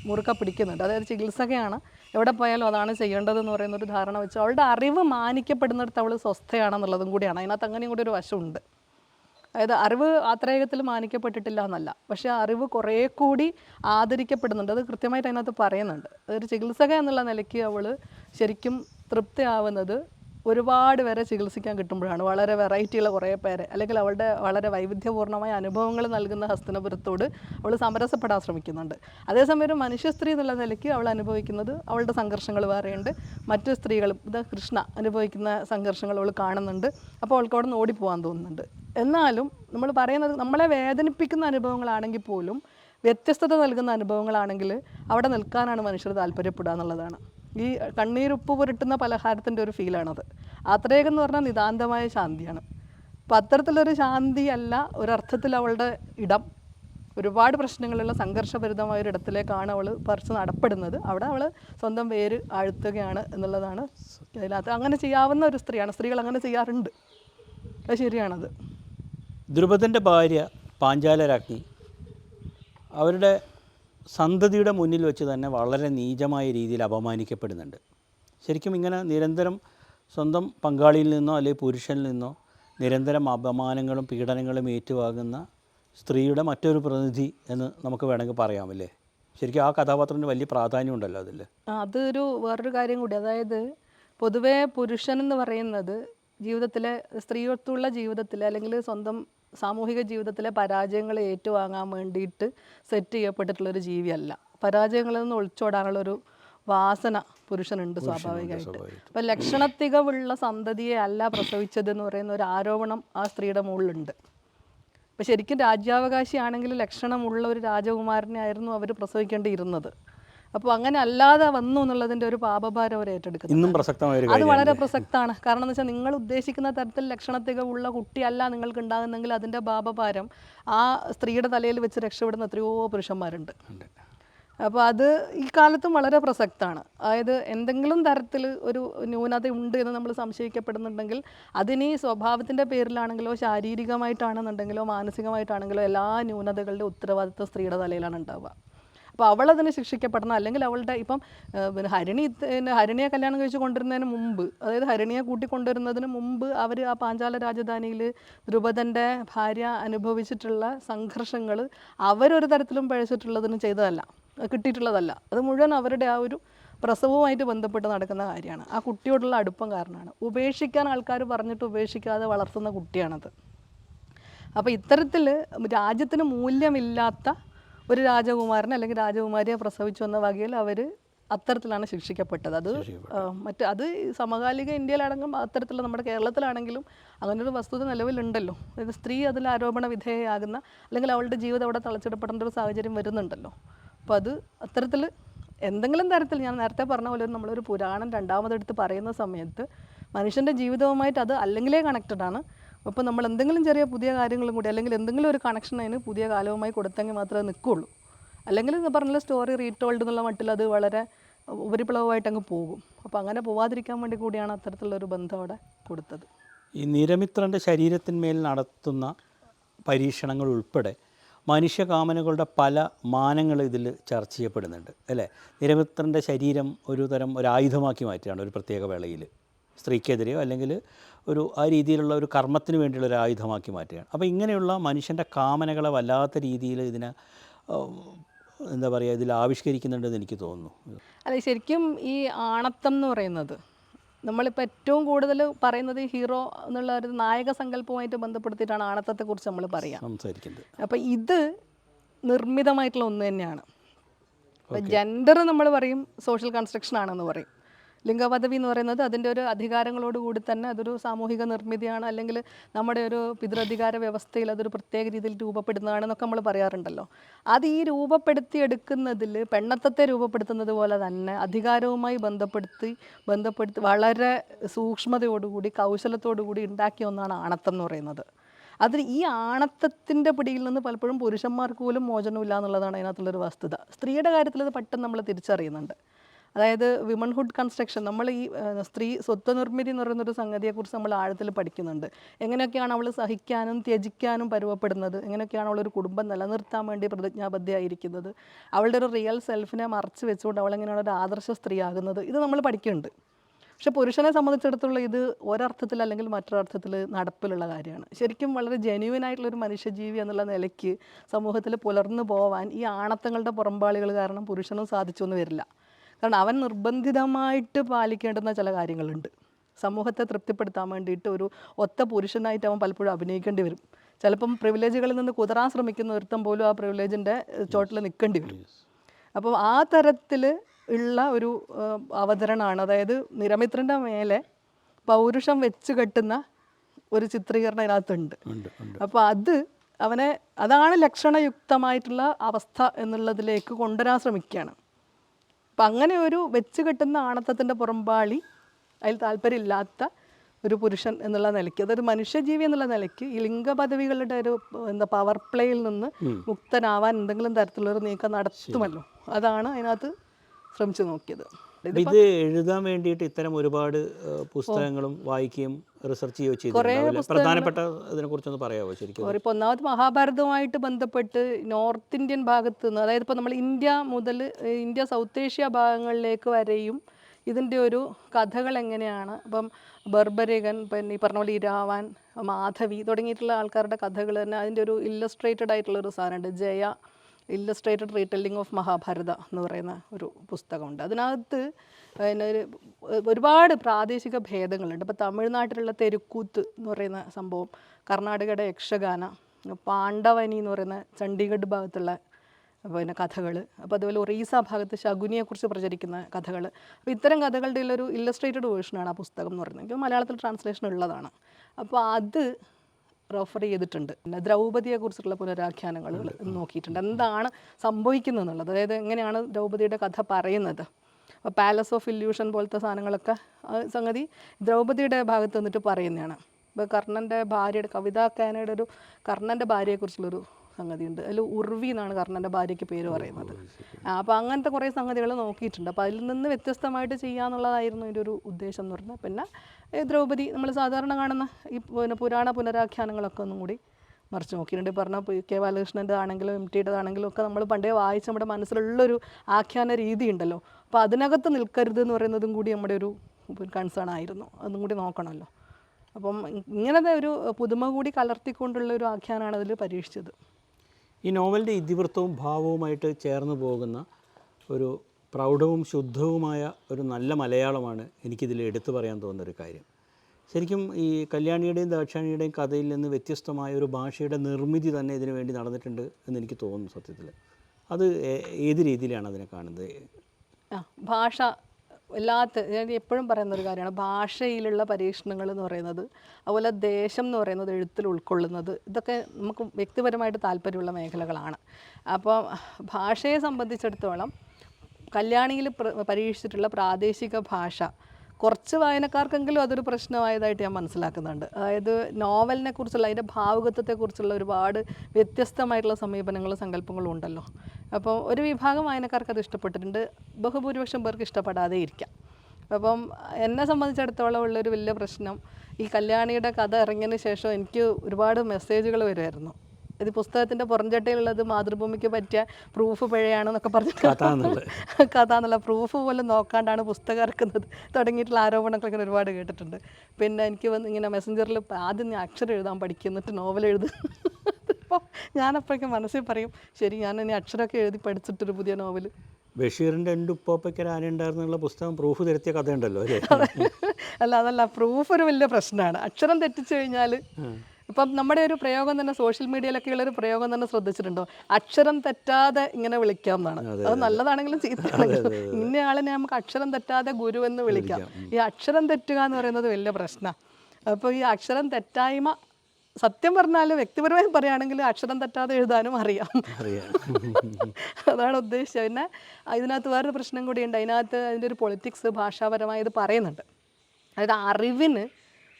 മുറുക്ക പിടിക്കുന്നുണ്ട്. അതായത് ചികിത്സകയാണ്. എവിടെ പോയാലും അതാണ് ചെയ്യേണ്ടതെന്ന് പറയുന്നൊരു ധാരണ വെച്ച് അവളുടെ അറിവ് മാനിക്കപ്പെടുന്നിടത്ത് അവൾ സ്വസ്ഥയാണെന്നുള്ളതും കൂടിയാണ്. അതിനകത്ത് അങ്ങനെയും കൂടി ഒരു വശമുണ്ട്. അതായത് അറിവ് ആത്രേയത്തിൽ മാനിക്കപ്പെട്ടിട്ടില്ല എന്നല്ല. പക്ഷേ അറിവ് കുറേ കൂടി ആദരിക്കപ്പെടുന്നുണ്ട്. അത് കൃത്യമായിട്ട് അതിനകത്ത് പറയുന്നുണ്ട്. അതൊരു ചികിത്സക എന്നുള്ള നിലയ്ക്ക് അവൾ ശരിക്കും തൃപ്തിയാവുന്നത് ഒരുപാട് പേരെ ചികിത്സിക്കാൻ കിട്ടുമ്പോഴാണ് വളരെ വെറൈറ്റിയുള്ള കുറേ പേരെ അല്ലെങ്കിൽ അവളുടെ വളരെ വൈവിധ്യപൂർണമായ അനുഭവങ്ങൾ നൽകുന്ന ഹസ്തനപുരത്തോട് അവൾ സമരസപ്പെടാൻ ശ്രമിക്കുന്നുണ്ട്. അതേസമയം ഒരു മനുഷ്യ സ്ത്രീ എന്നുള്ള നിലയ്ക്ക് അവൾ അനുഭവിക്കുന്നത് അവളുടെ സംഘർഷങ്ങൾ വേറെയുണ്ട്. മറ്റു സ്ത്രീകളും ഇത് കൃഷ്ണ അനുഭവിക്കുന്ന സംഘർഷങ്ങൾ അവൾ കാണുന്നുണ്ട്. അപ്പോൾ അവൾക്ക് അവിടെ നിന്ന് ഓടിപ്പോകാൻ തോന്നുന്നുണ്ട്. എന്നാലും നമ്മൾ പറയുന്നത് നമ്മളെ വേദനിപ്പിക്കുന്ന അനുഭവങ്ങളാണെങ്കിൽ പോലും വ്യത്യസ്തത നൽകുന്ന അനുഭവങ്ങളാണെങ്കിൽ അവിടെ നിൽക്കാനാണ് മനുഷ്യർ താല്പര്യപ്പെടുക എന്നുള്ളതാണ്. ഈ കണ്ണീരുപ്പ് പുരട്ടുന്ന പലഹാരത്തിന്റെ ഒരു ഫീലാണത്. ആത്രേകം എന്ന് പറഞ്ഞാൽ നിതാന്തമായ ശാന്തിയാണ്. അപ്പം അത്തരത്തിലൊരു ശാന്തി അല്ല ഒരർത്ഥത്തിൽ അവളുടെ ഇടം. ഒരുപാട് പ്രശ്നങ്ങളുള്ള സംഘർഷഭരിതമായ ഒരു ഇടത്തിലേക്കാണ് അവൾ പറിച്ച് നടപ്പെടുന്നത്. അവിടെ അവൾ സ്വന്തം വേര് ആഴ്ത്തുകയാണ് എന്നുള്ളതാണ് അതിനകത്ത് അങ്ങനെ ചെയ്യാവുന്ന ഒരു സ്ത്രീയാണ്. സ്ത്രീകൾ അങ്ങനെ ചെയ്യാറുണ്ട്. അത് ശരിയാണത്. ധ്രുപദന്റെ ഭാര്യ പാഞ്ചാല പാഞ്ചാലരാജ്ഞി അവരുടെ സന്തതിയുടെ മുന്നിൽ വെച്ച് തന്നെ വളരെ നീചമായ രീതിയിൽ അപമാനിക്കപ്പെടുന്നുണ്ട്. ശരിക്കും ഇങ്ങനെ നിരന്തരം സ്വന്തം പങ്കാളിയിൽ നിന്നോ അല്ലെങ്കിൽ പുരുഷനിൽ നിന്നോ നിരന്തരം അപമാനങ്ങളും പീഡനങ്ങളും ഏറ്റുവാങ്ങുന്ന സ്ത്രീയുടെ മറ്റൊരു പ്രതിനിധി എന്ന് നമുക്ക് വേണമെങ്കിൽ പറയാമല്ലേ? ശരിക്കും ആ കഥാപാത്രത്തിന് വലിയ പ്രാധാന്യം ഉണ്ടല്ലോ അതിൽ അതൊരു വേറൊരു കാര്യം കൂടി. അതായത് പൊതുവേ പുരുഷൻ എന്ന് പറയുന്നത് ജീവിതത്തിലെ സ്ത്രീത്വമുള്ള ജീവിതത്തിൽ അല്ലെങ്കിൽ സ്വന്തം സാമൂഹിക ജീവിതത്തിലെ പരാജയങ്ങളെ ഏറ്റുവാങ്ങാൻ വേണ്ടിയിട്ട് സെറ്റ് ചെയ്യപ്പെട്ടിട്ടുള്ളൊരു ജീവിയല്ല. പരാജയങ്ങളിൽ നിന്ന് ഒളിച്ചോടാനുള്ളൊരു വാസന പുരുഷനുണ്ട് സ്വാഭാവികമായിട്ട്. അപ്പം ലക്ഷണത്തികവുള്ള സന്തതിയെ അല്ല പ്രസവിച്ചതെന്ന് പറയുന്ന ഒരു ആരോപണം ആ സ്ത്രീയുടെ മുകളിലുണ്ട്. അപ്പം ശരിക്കും രാജ്യാവകാശിയാണെങ്കിൽ ലക്ഷണമുള്ള ഒരു രാജകുമാരനെ ആയിരുന്നു അവർ പ്രസവിക്കേണ്ടിയിരുന്നത്. അപ്പോൾ അങ്ങനെ അല്ലാതെ വന്നു എന്നുള്ളതിന്റെ ഒരു പാപഭാരം അവർ ഏറ്റെടുക്കുന്നു. ഇന്നും പ്രസക്തമായ അത് വളരെ പ്രസക്തമാണ് കാരണം എന്ന് വെച്ചാൽ നിങ്ങൾ ഉദ്ദേശിക്കുന്ന തരത്തിൽ ലക്ഷണത്തികമുള്ള കുട്ടിയല്ല നിങ്ങൾക്ക് ഉണ്ടാകുന്നെങ്കിൽ അതിന്റെ പാപഭാരം ആ സ്ത്രീയുടെ തലയിൽ വെച്ച് രക്ഷപ്പെടുന്ന എത്രയോ പുരുഷന്മാരുണ്ട്. അപ്പോൾ അത് ഈ കാലത്തും വളരെ പ്രസക്തമാണ് അതായത് എന്തെങ്കിലും തരത്തിൽ ഒരു ന്യൂനത ഉണ്ട് എന്ന് നമ്മൾ സംശയിക്കപ്പെടുന്നുണ്ടെങ്കിൽ അതിന് സ്വഭാവത്തിന്റെ പേരിലാണെങ്കിലോ ശാരീരികമായിട്ടാണെന്നുണ്ടെങ്കിലോ മാനസികമായിട്ടാണെങ്കിലോ എല്ലാ ന്യൂനതകളുടെ ഉത്തരവാദിത്വം സ്ത്രീയുടെ തലയിലാണ് ഉണ്ടാവുക. അപ്പോൾ അവളതിന് ശിക്ഷിക്കപ്പെടണം. അല്ലെങ്കിൽ അവളുടെ ഇപ്പം പിന്നെ ഹരിണി പിന്നെ ഹരിണിയെ കല്യാണം കഴിച്ച് കൊണ്ടുവരുന്നതിന് മുമ്പ് അതായത് ഹരിണിയെ കൂട്ടിക്കൊണ്ടുവരുന്നതിന് മുമ്പ് അവർ ആ പാഞ്ചാല രാജധാനിയിൽ ദ്രുപദന്റെ ഭാര്യ അനുഭവിച്ചിട്ടുള്ള സംഘർഷങ്ങൾ അവരൊരു തരത്തിലും പഴച്ചിട്ടുള്ളതിന് ചെയ്തതല്ല. കിട്ടിയിട്ടുള്ളതല്ല. അത് മുഴുവൻ അവരുടെ ആ ഒരു പ്രസവവുമായിട്ട് ബന്ധപ്പെട്ട് നടക്കുന്ന കാര്യമാണ്. ആ കുട്ടിയോടുള്ള അടുപ്പം കാരണമാണ്. ഉപേക്ഷിക്കാൻ ആൾക്കാർ പറഞ്ഞിട്ട് ഉപേക്ഷിക്കാതെ വളർത്തുന്ന കുട്ടിയാണത്. അപ്പോൾ ഇത്തരത്തിൽ രാജ്യത്തിന് മൂല്യമില്ലാത്ത ഒരു രാജകുമാരൻ അല്ലെങ്കിൽ രാജകുമാരിയെ പ്രസവിച്ചു വന്ന വകയിൽ അവർ അത്തരത്തിലാണ് ശിക്ഷിക്കപ്പെട്ടത്. അത് മറ്റ് അത് സമകാലിക ഇന്ത്യയിലാണെങ്കിലും അത്തരത്തിൽ നമ്മുടെ കേരളത്തിലാണെങ്കിലും അങ്ങനൊരു വസ്തുത നിലവിലുണ്ടല്ലോ. അതായത് സ്ത്രീ അതിൽ ആരോപണ വിധേയയാകുന്ന അല്ലെങ്കിൽ അവളുടെ ജീവിതം അവിടെ തളച്ചിടപ്പെടേണ്ട ഒരു സാഹചര്യം വരുന്നുണ്ടല്ലോ. അപ്പോൾ അത് അത്തരത്തിൽ എന്തെങ്കിലും തരത്തിൽ ഞാൻ നേരത്തെ പറഞ്ഞ പോലെ നമ്മളൊരു പുരാണം രണ്ടാമതെടുത്ത് പറയുന്ന സമയത്ത് മനുഷ്യന്റെ ജീവിതവുമായിട്ട് അത് അല്ലെങ്കിലേ കണക്റ്റഡ് ആണ്. അപ്പോൾ നമ്മൾ എന്തെങ്കിലും ചെറിയ പുതിയ കാര്യങ്ങളും കൂടി അല്ലെങ്കിൽ എന്തെങ്കിലും ഒരു കണക്ഷൻ അതിന് പുതിയ കാലവുമായി കൊടുത്തെങ്കിൽ മാത്രമേ നിൽക്കുള്ളൂ. അല്ലെങ്കിൽ പറഞ്ഞ സ്റ്റോറി റീടോൾഡ് എന്നുള്ള മട്ടിൽ അത് വളരെ ഉപരിപ്ലവമായിട്ട് അങ്ങ് പോകും. അപ്പോൾ അങ്ങനെ പോവാതിരിക്കാൻ വേണ്ടി കൂടിയാണ് അത്തരത്തിലുള്ള ഒരു ബന്ധം അവിടെ കൊടുത്തത്. ഈ നിരമിത്രന്റെ ശരീരത്തിന്മേൽ നടത്തുന്ന പരീക്ഷണങ്ങൾ ഉൾപ്പെടെ മനുഷ്യകാമനകളുടെ പല മാനങ്ങൾ ഇതിൽ ചർച്ച ചെയ്യപ്പെടുന്നുണ്ട് അല്ലേ? നിരമിത്രന്റെ ശരീരം ഒരു തരം ഒരു ആയുധമാക്കി മാറ്റുകയാണ് ഒരു പ്രത്യേക വേളയിൽ. സ്ത്രീക്കെതിരെയോ അല്ലെങ്കിൽ ഒരു ആ രീതിയിലുള്ള ഒരു കർമ്മത്തിന് വേണ്ടിയുള്ള ഒരു ആയുധമാക്കി മാറ്റുകയാണ്. അപ്പോൾ ഇങ്ങനെയുള്ള മനുഷ്യന്റെ കാമനകളെ വല്ലാത്ത രീതിയിൽ ഇതിനെ എന്താ പറയുക ഇതിൽ ആവിഷ്കരിക്കുന്നുണ്ടെന്ന് എനിക്ക് തോന്നുന്നു. അല്ല ശരിക്കും ഈ ആണത്തം എന്ന് പറയുന്നത് നമ്മളിപ്പോൾ ഏറ്റവും കൂടുതൽ പറയുന്നത് ഹീറോ എന്നുള്ള ഒരു നായക സങ്കല്പമായിട്ട് ബന്ധപ്പെടുത്തിയിട്ടാണ് ആണത്തത്തെക്കുറിച്ച് നമ്മൾ പറയാം സംസാരിക്കുന്നത്. അപ്പോൾ ഇത് നിർമ്മിതമായിട്ടുള്ള ഒന്ന് തന്നെയാണ്. ജെൻഡർ നമ്മൾ പറയും സോഷ്യൽ കൺസ്ട്രക്ഷൻ ആണെന്ന് പറയും. ലിംഗപദവി എന്ന് പറയുന്നത് അതിന്റെ ഒരു അധികാരങ്ങളോട് കൂടി തന്നെ അതൊരു സാമൂഹിക നിർമ്മിതിയാണ്. അല്ലെങ്കിൽ നമ്മുടെ ഒരു പിതൃധികാര വ്യവസ്ഥയിൽ അതൊരു പ്രത്യേക രീതിയിൽ രൂപപ്പെടുന്നതാണെന്നൊക്കെ നമ്മൾ പറയാറുണ്ടല്ലോ. അത് ഈ രൂപപ്പെടുത്തിയെടുക്കുന്നതിൽ പെണ്ണത്തത്തെ രൂപപ്പെടുത്തുന്നത് പോലെ തന്നെ അധികാരവുമായി ബന്ധപ്പെടുത്തി ബന്ധപ്പെടുത്തി വളരെ സൂക്ഷ്മതയോടുകൂടി കൗശലത്തോടുകൂടി ഉണ്ടാക്കിയ ഒന്നാണ് ആണത്തം എന്ന് പറയുന്നത്. അതിൽ ഈ ആണത്തത്തിന്റെ പിടിയിൽ നിന്ന് പലപ്പോഴും പുരുഷന്മാർക്ക് പോലും മോചനമില്ല എന്നുള്ളതാണ് അതിനകത്തുള്ളൊരു വസ്തുത. സ്ത്രീയുടെ കാര്യത്തിൽ അത് പെട്ടെന്ന് നമ്മൾ തിരിച്ചറിയുന്നുണ്ട്. അതായത് വിമൺഹുഡ് കൺസ്ട്രക്ഷൻ നമ്മൾ ഈ സ്ത്രീ സ്വത്വ നിർമ്മിതി എന്ന് പറയുന്നൊരു സംഗതിയെക്കുറിച്ച് നമ്മൾ ആഴത്തിൽ പഠിക്കുന്നുണ്ട്. എങ്ങനെയൊക്കെയാണ് അവൾ സഹിക്കാനും ത്യജിക്കാനും പരുവപ്പെടുന്നത്? എങ്ങനെയൊക്കെയാണ് അവളൊരു കുടുംബം നിലനിർത്താൻ വേണ്ടി പ്രതിജ്ഞാബദ്ധയായിരിക്കുന്നത്? അവളുടെ ഒരു റിയൽ സെൽഫിനെ മറച്ചു വെച്ചുകൊണ്ട് അവളെങ്ങനെയാണ് ഒരു ആദർശ സ്ത്രീയാകുന്നത്? ഇത് നമ്മൾ പഠിക്കുന്നുണ്ട്. പക്ഷെ പുരുഷനെ സംബന്ധിച്ചിടത്തോളം ഇത് ഒരർത്ഥത്തിൽ അല്ലെങ്കിൽ മറ്റൊരർത്ഥത്തിൽ നടപ്പിലുള്ള കാര്യമാണ്. ശരിക്കും വളരെ ജെന്യുവൻ ആയിട്ടുള്ള ഒരു മനുഷ്യജീവി എന്നുള്ള നിലയ്ക്ക് സമൂഹത്തിൽ പുലർന്നു പോവാൻ ഈ ആണത്തങ്ങളുടെ പുറമ്പാളികൾ കാരണം പുരുഷനും സാധിച്ചൊന്നും വരില്ല. കാരണം അവൻ നിർബന്ധിതമായിട്ട് പാലിക്കേണ്ടുന്ന ചില കാര്യങ്ങളുണ്ട്. സമൂഹത്തെ തൃപ്തിപ്പെടുത്താൻ വേണ്ടിയിട്ട് ഒരു ഒത്ത പുരുഷനായിട്ട് അവൻ പലപ്പോഴും അഭിനയിക്കേണ്ടി വരും. ചിലപ്പം പ്രിവിലേജുകളിൽ നിന്ന് കുതിരാൻ ശ്രമിക്കുന്ന ഒരുത്തം പോലും ആ പ്രിവിലേജിന്റെ ചോട്ടിൽ നിൽക്കേണ്ടി വരും. അപ്പോൾ ആ തരത്തിൽ ഉള്ള ഒരു അവതരണമാണ്. അതായത് നിരമിത്രന്റെ മേലെ പൗരുഷം വെച്ച് കെട്ടുന്ന ഒരു ചിത്രീകരണം ഉണ്ട്. അപ്പോൾ അത് അവനെ അതാണ് ലക്ഷണയുക്തമായിട്ടുള്ള അവസ്ഥ എന്നുള്ളതിലേക്ക് കൊണ്ടുവരാൻ ശ്രമിക്കുകയാണ്. അപ്പം അങ്ങനെ ഒരു വെച്ച് കെട്ടുന്ന ആണത്തത്തിന്റെ പുറമ്പാളി അതിൽ താല്പര്യമില്ലാത്ത ഒരു പുരുഷൻ എന്നുള്ള നിലയ്ക്ക് അതൊരു മനുഷ്യജീവി എന്നുള്ള നിലയ്ക്ക് ഈ ലിംഗപദവികളുടെ ഒരു എന്താ പവർ പ്ലേയിൽ നിന്ന് മുക്തനാവാൻ എന്തെങ്കിലും തരത്തിലുള്ളൊരു നീക്കം നടത്തുമല്ലോ. അതാണ് അതിനകത്ത് ശ്രമിച്ചു നോക്കിയത്. ഇത് എഴുതാൻ വേണ്ടിയിട്ട് ഇത്തരം ഒരുപാട് പുസ്തകങ്ങളും വായിക്കുകയും റിസർച്ച് ചെയ്യുകയോ ചെയ്തു പ്രധാനപ്പെട്ട ഇതിനെ കുറിച്ചൊന്ന് പറയാമോ ശരിക്കും ഇപ്പോൾ ഒന്നാമത് മഹാഭാരതവുമായിട്ട് ബന്ധപ്പെട്ട് നോർത്ത് ഇന്ത്യൻ ഭാഗത്ത് നിന്ന് അതായത് ഇപ്പോൾ നമ്മൾ ഇന്ത്യ മുതൽ ഇന്ത്യ സൗത്ത് ഏഷ്യ ഭാഗങ്ങളിലേക്ക് വരെയും ഇതിന്റെ ഒരു കഥകൾ എങ്ങനെയാണ്? അപ്പം ബർബരകൻ പിന്നെ ഈ പറഞ്ഞ പോലെ ഇരാവാൻ മാധവി തുടങ്ങിയിട്ടുള്ള ആൾക്കാരുടെ കഥകൾ തന്നെ അതിന്റെ ഒരു ഇല്ലസ്ട്രേറ്റഡ് ആയിട്ടുള്ള ഒരു സാധനമുണ്ട്. Jaya illustrated retelling of Mahabharata എന്ന് പറയുന്ന ഒരു പുസ്തകമുണ്ട്. അതിനകത്ത് പിന്നെ ഒരു ഒരുപാട് പ്രാദേശിക ഭേദങ്ങളുണ്ട്. ഇപ്പോൾ തമിഴ്നാട്ടിലുള്ള തെരുക്കൂത്ത് എന്ന് പറയുന്ന സംഭവം കർണാടകയുടെ യക്ഷഗാന പാണ്ഡവനി എന്ന് പറയുന്ന ചണ്ഡീഗഡ് ഭാഗത്തുള്ള പിന്നെ കഥകൾ അപ്പോൾ അതുപോലെ ഒറീസ ഭാഗത്ത് ശകുനിയെക്കുറിച്ച് പ്രചരിക്കുന്ന കഥകൾ അപ്പോൾ ഇത്തരം കഥകളുടെ ഒരു ഇല്ലസ്ട്രേറ്റഡ് വേർഷനാണ് ആ പുസ്തകം എന്ന് പറയുന്നത്. മലയാളത്തിൽ ട്രാൻസ്ലേഷൻ ഉള്ളതാണ്. അപ്പോൾ അത് റെഫർ ചെയ്തിട്ടുണ്ട്. പിന്നെ ദ്രൗപദിയെക്കുറിച്ചുള്ള പുനരാഖ്യാനങ്ങൾ നോക്കിയിട്ടുണ്ട്. എന്താണ് സംഭവിക്കുന്നത് എന്നുള്ളത് അതായത് എങ്ങനെയാണ് ദ്രൗപതിയുടെ കഥ പറയുന്നത്? അപ്പോൾ പാലസ് ഓഫ് ഇല്യൂഷൻ പോലത്തെ സാധനങ്ങളൊക്കെ സംഗതി ദ്രൗപതിയുടെ ഭാഗത്ത് നിന്നിട്ട് പറയുന്നതാണ്. ഇപ്പോൾ കർണന്റെ ഭാര്യയുടെ കവിതാക്കാനയുടെ ഒരു കർണന്റെ ഭാര്യയെക്കുറിച്ചുള്ളൊരു സംഗതിയുണ്ട്. അതിൽ ഉർവി എന്നാണ് കർണന്റെ ഭാര്യയ്ക്ക് പേര് പറയുന്നത്. അപ്പോൾ അങ്ങനത്തെ കുറേ സംഗതികൾ നോക്കിയിട്ടുണ്ട്. അപ്പോൾ അതിൽ നിന്ന് വ്യത്യസ്തമായിട്ട് ചെയ്യാന്നുള്ളതായിരുന്നു എന്റെ ഒരു ഉദ്ദേശം എന്ന് പറഞ്ഞാൽ. പിന്നെ ദ്രൗപദി നമ്മൾ സാധാരണ കാണുന്ന ഈ പിന്നെ പുരാണ പുനരാഖ്യാനങ്ങളൊക്കെ ഒന്നും കൂടി മറിച്ച് നോക്കിയിട്ടുണ്ട്. ഈ പറഞ്ഞ കെ ബാലകൃഷ്ണന്റെ ആണെങ്കിലും എം ടിയുടെ ആണെങ്കിലും ഒക്കെ നമ്മൾ പണ്ടേ വായിച്ച് നമ്മുടെ മനസ്സിലുള്ളൊരു ആഖ്യാന രീതി ഉണ്ടല്ലോ. അപ്പോൾ അതിനകത്ത് നിൽക്കരുത് എന്ന് പറയുന്നതും കൂടി നമ്മുടെ ഒരു കൺസേൺ ആയിരുന്നു. അതും കൂടി നോക്കണമല്ലോ. അപ്പം ഇങ്ങനത്തെ ഒരു പുതുമ കൂടി കലർത്തിക്കൊണ്ടുള്ള ഒരു ആഖ്യാനമാണ് അതിൽ പരീക്ഷിച്ചത്. ഈ നോവലിന്റെ ഇതിവൃത്തവും ഭാവവുമായിട്ട് ചേർന്ന് പോകുന്ന ഒരു പ്രൗഢവും ശുദ്ധവുമായ ഒരു നല്ല മലയാളമാണ് എനിക്കിതിൽ എടുത്തു പറയാൻ തോന്നുന്ന ഒരു കാര്യം. ശരിക്കും ഈ കല്യാണിയുടെയും ദാക്ഷാണിയുടെയും കഥയിൽ നിന്ന് വ്യത്യസ്തമായ ഒരു ഭാഷയുടെ നിർമ്മിതി തന്നെ ഇതിനു വേണ്ടി നടന്നിട്ടുണ്ട് എന്ന് എനിക്ക് തോന്നുന്നു സത്യത്തിൽ. അത് ഏത് രീതിയിലാണ് അതിനെ കാണുന്നത്? ഭാഷ എല്ലാത്ത ഞാൻ എപ്പോഴും പറയുന്ന ഒരു കാര്യമാണ് ഭാഷയിലുള്ള പരീക്ഷണങ്ങൾ എന്ന് പറയുന്നത് അതുപോലെ ദേശം എന്ന് പറയുന്നത് എഴുത്തിൽ ഉൾക്കൊള്ളുന്നത് ഇതൊക്കെ നമുക്ക് വ്യക്തിപരമായിട്ട് താല്പര്യമുള്ള മേഖലകളാണ്. അപ്പോൾ ഭാഷയെ സംബന്ധിച്ചിടത്തോളം കല്യാണിയിൽ പ്ര- പരീക്ഷിച്ചിട്ടുള്ള പ്രാദേശിക ഭാഷ കുറച്ച് വായനക്കാർക്കെങ്കിലും അതൊരു പ്രശ്നമായതായിട്ട് ഞാൻ മനസ്സിലാക്കുന്നുണ്ട്. അതായത് നോവലിനെ കുറിച്ചുള്ള അതിന്റെ ഭാവുകത്വത്തെക്കുറിച്ചുള്ള ഒരുപാട് വ്യത്യസ്തമായിട്ടുള്ള സമീപനങ്ങളും സങ്കല്പങ്ങളും ഉണ്ടല്ലോ. അപ്പോൾ ഒരു വിഭാഗം വായനക്കാർക്ക് അത് ഇഷ്ടപ്പെട്ടിട്ടുണ്ട്. ബഹുഭൂരിപക്ഷം പേർക്ക് ഇഷ്ടപ്പെടാതെ ഇരിക്കാം. അപ്പം എന്നെ സംബന്ധിച്ചിടത്തോളം ഉള്ളൊരു വലിയ പ്രശ്നം ഈ കല്യാണിയുടെ കഥ ഇറങ്ങിയതിന് ശേഷം എനിക്ക് ഒരുപാട് മെസ്സേജുകൾ വരുമായിരുന്നു. ഇത് പുസ്തകത്തിന്റെ പുറംചട്ടയിലുള്ളത് മാതൃഭൂമിക്ക് പറ്റിയ പ്രൂഫ് പിഴയാണെന്നൊക്കെ പറഞ്ഞിട്ട് കഥ. എന്നുള്ള പ്രൂഫ് പോലും നോക്കാണ്ടാണ് പുസ്തകം ഇറക്കുന്നത്. തുടങ്ങിയിട്ടുള്ള ആരോപണങ്ങളൊക്കെ ഇങ്ങനെ ഒരുപാട് കേട്ടിട്ടുണ്ട്. പിന്നെ എനിക്ക് വന്ന് ഇങ്ങനെ മെസ്സഞ്ചറിൽ ആദ്യം ഞാൻ അക്ഷരം എഴുതാൻ പഠിക്കും എന്നിട്ട് നോവൽ എഴുതും. അപ്പോൾ ഞാനപ്പോഴേക്കും മനസ്സിൽ പറയും ശരി ഞാൻ ഇനി അക്ഷരമൊക്കെ എഴുതി പഠിച്ചിട്ടൊരു പുതിയ നോവൽ ബഷീറിന്റെ രണ്ട് ആന ഉണ്ടായിരുന്നുള്ള പുസ്തകം പ്രൂഫ് തിരുത്തിയ കഥയുണ്ടല്ലോ അല്ലേ? അല്ല അതല്ല പ്രൂഫ് ഒരു വലിയ പ്രശ്നമാണ്. അക്ഷരം തെറ്റിച്ചു കഴിഞ്ഞാൽ ഇപ്പം നമ്മുടെ ഒരു പ്രയോഗം തന്നെ സോഷ്യൽ മീഡിയയിലൊക്കെ ഉള്ള ഒരു പ്രയോഗം തന്നെ ശ്രദ്ധിച്ചിട്ടുണ്ടോ? അക്ഷരം തെറ്റാതെ ഇങ്ങനെ വിളിക്കാം എന്നാണ്. അത് നല്ലതാണെങ്കിലും ചീത്തയാണെങ്കിലും ഇന്നയാളിനെ നമുക്ക് അക്ഷരം തെറ്റാതെ ഗുരു എന്ന് വിളിക്കാം. ഈ അക്ഷരം തെറ്റുക എന്ന് പറയുന്നത് വലിയ പ്രശ്നമാണ് അപ്പോൾ ഈ അക്ഷരം തെറ്റായ്മ സത്യം പറഞ്ഞാൽ വ്യക്തിപരമായി പറയുകയാണെങ്കിൽ അക്ഷരം തെറ്റാതെ എഴുതാനും അറിയാം. അറിയാം. അതാണ് ഉദ്ദേശിച്ചത്. പിന്നെ ഇതിനകത്ത് വേറൊരു പ്രശ്നം കൂടിയുണ്ട്. അതിനകത്ത് അതിന്റെ ഒരു പൊളിറ്റിക്സ് ഭാഷാപരമായി ഇത് പറയുന്നുണ്ട്. അതായത് അറിവിന്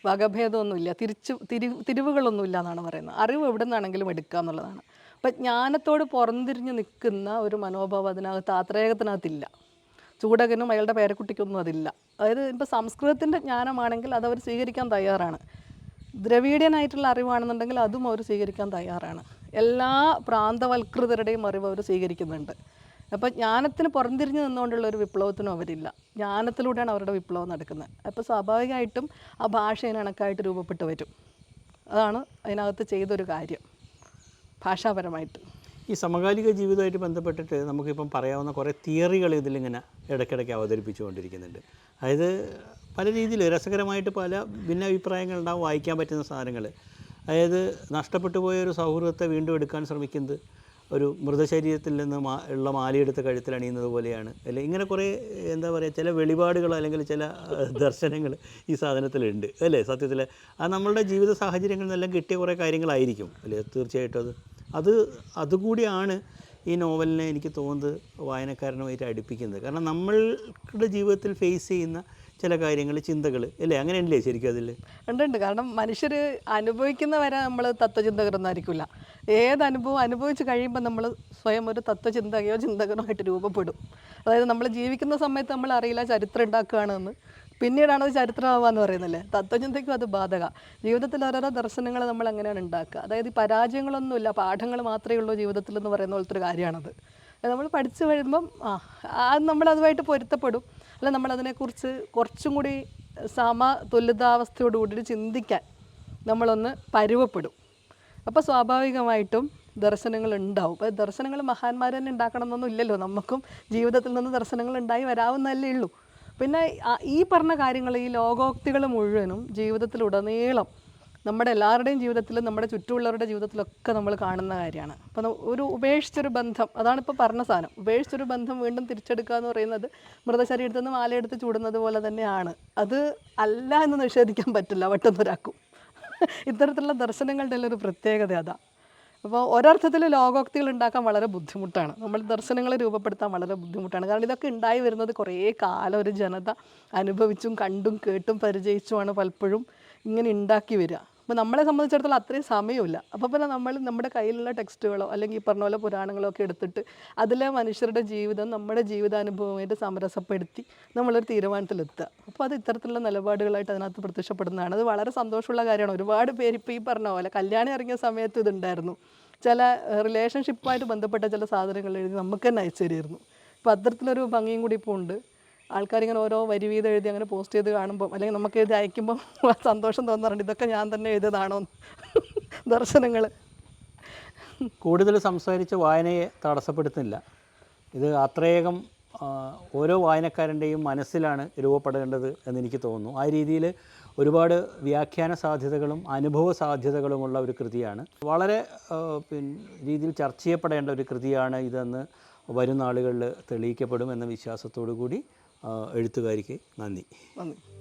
വകഭേദമൊന്നുമില്ല. തിരിച്ചു തിരി തിരിവുകളൊന്നുമില്ല എന്നാണ് പറയുന്നത്. അറിവ് എവിടെ നിന്നാണെങ്കിലും എടുക്കുക എന്നുള്ളതാണ്. അപ്പം ജ്ഞാനത്തോട് പുറംതിരിഞ്ഞ് നിൽക്കുന്ന ഒരു മനോഭാവം അതിനകത്ത് ആത്രേയത്തിനകത്തില്ല ചൂടകനും അയാളുടെ പേരക്കുട്ടിക്കൊന്നും അതില്ല. അതായത് ഇപ്പോൾ സംസ്കൃതത്തിന്റെ ജ്ഞാനമാണെങ്കിൽ അതവർ സ്വീകരിക്കാൻ തയ്യാറാണ്. ദ്രവീഡിയനായിട്ടുള്ള അറിവാണെന്നുണ്ടെങ്കിൽ അതും അവർ സ്വീകരിക്കാൻ തയ്യാറാണ്. എല്ലാ പ്രാന്തവൽകൃതരുടെയും അറിവ് അവർ സ്വീകരിക്കുന്നുണ്ട്. അപ്പോൾ ജ്ഞാനത്തിന് പുറംതിരിഞ്ഞ് നിന്നുകൊണ്ടുള്ള ഒരു വിപ്ലവത്തിനും അവരില്ല. ജ്ഞാനത്തിലൂടെയാണ് അവരുടെ വിപ്ലവം നടക്കുന്നത്. അപ്പോൾ സ്വാഭാവികമായിട്ടും ആ ഭാഷ അതിനണക്കായിട്ട് രൂപപ്പെട്ട് വരും. അതാണ് അതിനകത്ത് ചെയ്തൊരു കാര്യം. ഭാഷാപരമായിട്ട്. ഈ സമകാലിക ജീവിതമായിട്ട് ബന്ധപ്പെട്ടിട്ട് നമുക്കിപ്പം പറയാവുന്ന കുറേ തിയറികൾ ഇതിലിങ്ങനെ ഇടയ്ക്കിടയ്ക്ക് അവതരിപ്പിച്ചുകൊണ്ടിരിക്കുന്നുണ്ട് അതായത് പല രീതിയിൽ രസകരമായിട്ട് പല ഭിന്നാഭിപ്രായങ്ങൾ ഉണ്ടാവും വായിക്കാൻ പറ്റുന്ന സാധനങ്ങൾ. അതായത് നഷ്ടപ്പെട്ടു പോയ ഒരു സൗഹൃദത്തെ വീണ്ടും എടുക്കാൻ ശ്രമിക്കുന്നത്. ഒരു മൃതശരീരത്തിൽ നിന്ന് മാ ഉള്ള മാലയെടുത്ത് കഴുത്തിൽ അണിയുന്നത് പോലെയാണ്. അല്ലെ? ഇങ്ങനെ കുറേ എന്താ പറയുക ചില വെളിപാടുകൾ അല്ലെങ്കിൽ ചില ദർശനങ്ങൾ ഈ സാധനത്തിലുണ്ട്. അല്ലേ? സത്യത്തിൽ അത് നമ്മളുടെ ജീവിത സാഹചര്യങ്ങളിൽ നിന്നെല്ലാം കിട്ടിയ കുറേ കാര്യങ്ങളായിരിക്കും. അല്ലേ? തീർച്ചയായിട്ടും അത്. അത് അതുകൂടിയാണ് ഈ നോവലിനെ എനിക്ക് തോന്നുന്നത് വായനക്കാരനുമായിട്ട് അടുപ്പിക്കുന്നത്. കാരണം നമ്മളുടെ ജീവിതത്തിൽ ഫേസ് ചെയ്യുന്ന ചില കാര്യങ്ങൾ ചിന്തകൾ അല്ലേ? അങ്ങനെയല്ലേ ശരിക്കും അതിൽ ഉണ്ട് കാരണം മനുഷ്യർ അനുഭവിക്കുന്നവരെ നമ്മൾ തത്വചിന്തകരൊന്നും ആയിരിക്കില്ല ഏത് അനുഭവം അനുഭവിച്ച് കഴിയുമ്പോൾ നമ്മൾ സ്വയം ഒരു തത്വചിന്തകയോ ചിന്തകനോ ആയിട്ട് രൂപപ്പെടും. അതായത് നമ്മൾ ജീവിക്കുന്ന സമയത്ത് നമ്മൾ അറിയില്ല ചരിത്രം ഉണ്ടാക്കുകയാണെന്ന്. പിന്നീടാണ് അത് ചരിത്രമാവാന്ന് പറയുന്നില്ലേ? തത്വചിന്തയ്ക്കും അത് ബാധക. ജീവിതത്തിൽ ഓരോരോ ദർശനങ്ങൾ നമ്മൾ അങ്ങനെയാണ് ഉണ്ടാക്കുക? അതായത് ഈ പരാജയങ്ങളൊന്നുമില്ല. പാഠങ്ങൾ മാത്രമേ ഉള്ളൂ ജീവിതത്തിൽ എന്ന് പറയുന്ന പോലത്തെ ഒരു കാര്യമാണത്. നമ്മൾ പഠിച്ചു വരുമ്പം ആ അതുമായിട്ട് പൊരുത്തപ്പെടും. അല്ല നമ്മളതിനെക്കുറിച്ച് കുറച്ചും കൂടി സമതുലിതാവസ്ഥയോടുകൂടി ചിന്തിക്കാൻ നമ്മളൊന്ന് പരുവപ്പെടും. അപ്പോൾ സ്വാഭാവികമായിട്ടും ദർശനങ്ങൾ ഉണ്ടാവും അപ്പോൾ ദർശനങ്ങൾ മഹാന്മാർ തന്നെ ഉണ്ടാക്കണം എന്നൊന്നും ഇല്ലല്ലോ. നമുക്കും ജീവിതത്തിൽ നിന്ന് ദർശനങ്ങൾ ഉണ്ടായി വരാവുന്നതല്ലേ ഉള്ളൂ. പിന്നെ ഈ പറഞ്ഞ കാര്യങ്ങൾ ഈ ലോകോക്തികൾ മുഴുവനും ജീവിതത്തിലുടനീളം നമ്മുടെ എല്ലാവരുടെയും ജീവിതത്തിലും നമ്മുടെ ചുറ്റുമുള്ളവരുടെ ജീവിതത്തിലൊക്കെ നമ്മൾ കാണുന്ന കാര്യമാണ്. അപ്പോൾ ഒരു ഉപേക്ഷിച്ചൊരു ബന്ധം അതാണ് ഇപ്പോൾ പറഞ്ഞ സാധനം. ഉപേക്ഷിച്ചൊരു ബന്ധം വീണ്ടും തിരിച്ചെടുക്കുക എന്ന് പറയുന്നത് മൃതശരീരത്തിൽ നിന്ന് മാലയെടുത്ത് ചൂടുന്നത് പോലെ തന്നെയാണ്. അത് അല്ല എന്ന് നിഷേധിക്കാൻ പറ്റില്ല വട്ടൊന്നൊരാക്കും ഇത്തരത്തിലുള്ള ദർശനങ്ങളുടെ ഒരു പ്രത്യേകത അതാ. അപ്പോൾ ഒരർത്ഥത്തിൽ ലോകോക്തികൾ ഉണ്ടാക്കാൻ വളരെ ബുദ്ധിമുട്ടാണ്. നമ്മൾ ദർശനങ്ങൾ രൂപപ്പെടുത്താൻ വളരെ ബുദ്ധിമുട്ടാണ്. കാരണം ഇതൊക്കെ ഉണ്ടായി വരുന്നത് കുറേ കാലം ഒരു ജനത അനുഭവിച്ചും കണ്ടും കേട്ടും പരിചയിച്ചുമാണ് പലപ്പോഴും ഇങ്ങനെ ഉണ്ടാക്കി വരിക. അപ്പോൾ നമ്മളെ സംബന്ധിച്ചിടത്തോളം അത്രയും സമയമില്ല അപ്പോൾ പിന്നെ നമ്മൾ നമ്മുടെ കയ്യിലുള്ള ടെക്സ്റ്റുകളോ അല്ലെങ്കിൽ ഈ പറഞ്ഞ പോലെ പുരാണങ്ങളോ ഒക്കെ എടുത്തിട്ട് അതിലെ മനുഷ്യരുടെ ജീവിതം നമ്മുടെ ജീവിതാനുഭവമായിട്ട് സമരസപ്പെടുത്തി നമ്മളൊരു തീരുമാനത്തിലെത്തുക. അപ്പോൾ അത് ഇത്തരത്തിലുള്ള നിലപാടുകളായിട്ട് അതിനകത്ത് പ്രത്യക്ഷപ്പെടുന്നതാണ്. അത് വളരെ സന്തോഷമുള്ള കാര്യമാണ്. ഒരുപാട് പേര് ഇപ്പോൾ ഈ പറഞ്ഞ പോലെ കല്യാണം ഇറങ്ങിയ സമയത്ത് ഇതുണ്ടായിരുന്നു. ചില റിലേഷൻഷിപ്പുമായിട്ട് ബന്ധപ്പെട്ട ചില സാധനങ്ങൾ എഴുതി നമുക്ക് തന്നെ അയച്ചു തരുമായിരുന്നു അപ്പോൾ അത്തരത്തിലൊരു ഭംഗിയും കൂടി ഇപ്പോൾ ഉണ്ട്. ആൾക്കാരിങ്ങനെ ഓരോ വരി വീതം എഴുതി അങ്ങനെ പോസ്റ്റ് ചെയ്ത് കാണുമ്പോൾ അല്ലെങ്കിൽ നമുക്ക് ഇത് അയക്കുമ്പോൾ സന്തോഷം തോന്നാറുണ്ട്. ഇതൊക്കെ ഞാൻ തന്നെ എഴുതിയതാണോ ദർശനങ്ങൾ. കൂടുതൽ സംസാരിച്ച് വായനയെ തടസ്സപ്പെടുത്തുന്നില്ല. ഇത് അത്രയേകം ഓരോ വായനക്കാരന്റെയും മനസ്സിലാണ് രൂപപ്പെടേണ്ടത് എന്നെനിക്ക് തോന്നുന്നു. ആ രീതിയിൽ ഒരുപാട് വ്യാഖ്യാന സാധ്യതകളും അനുഭവ സാധ്യതകളുമുള്ള ഒരു കൃതിയാണ്. വളരെ രീതിയിൽ ചർച്ച ചെയ്യപ്പെടേണ്ട ഒരു കൃതിയാണ് ഇതെന്ന് വരും നാളുകളിൽ തെളിയിക്കപ്പെടും എന്ന വിശ്വാസത്തോടു കൂടി എഴുത്തുകാരിക്ക് നന്ദി. നന്ദി.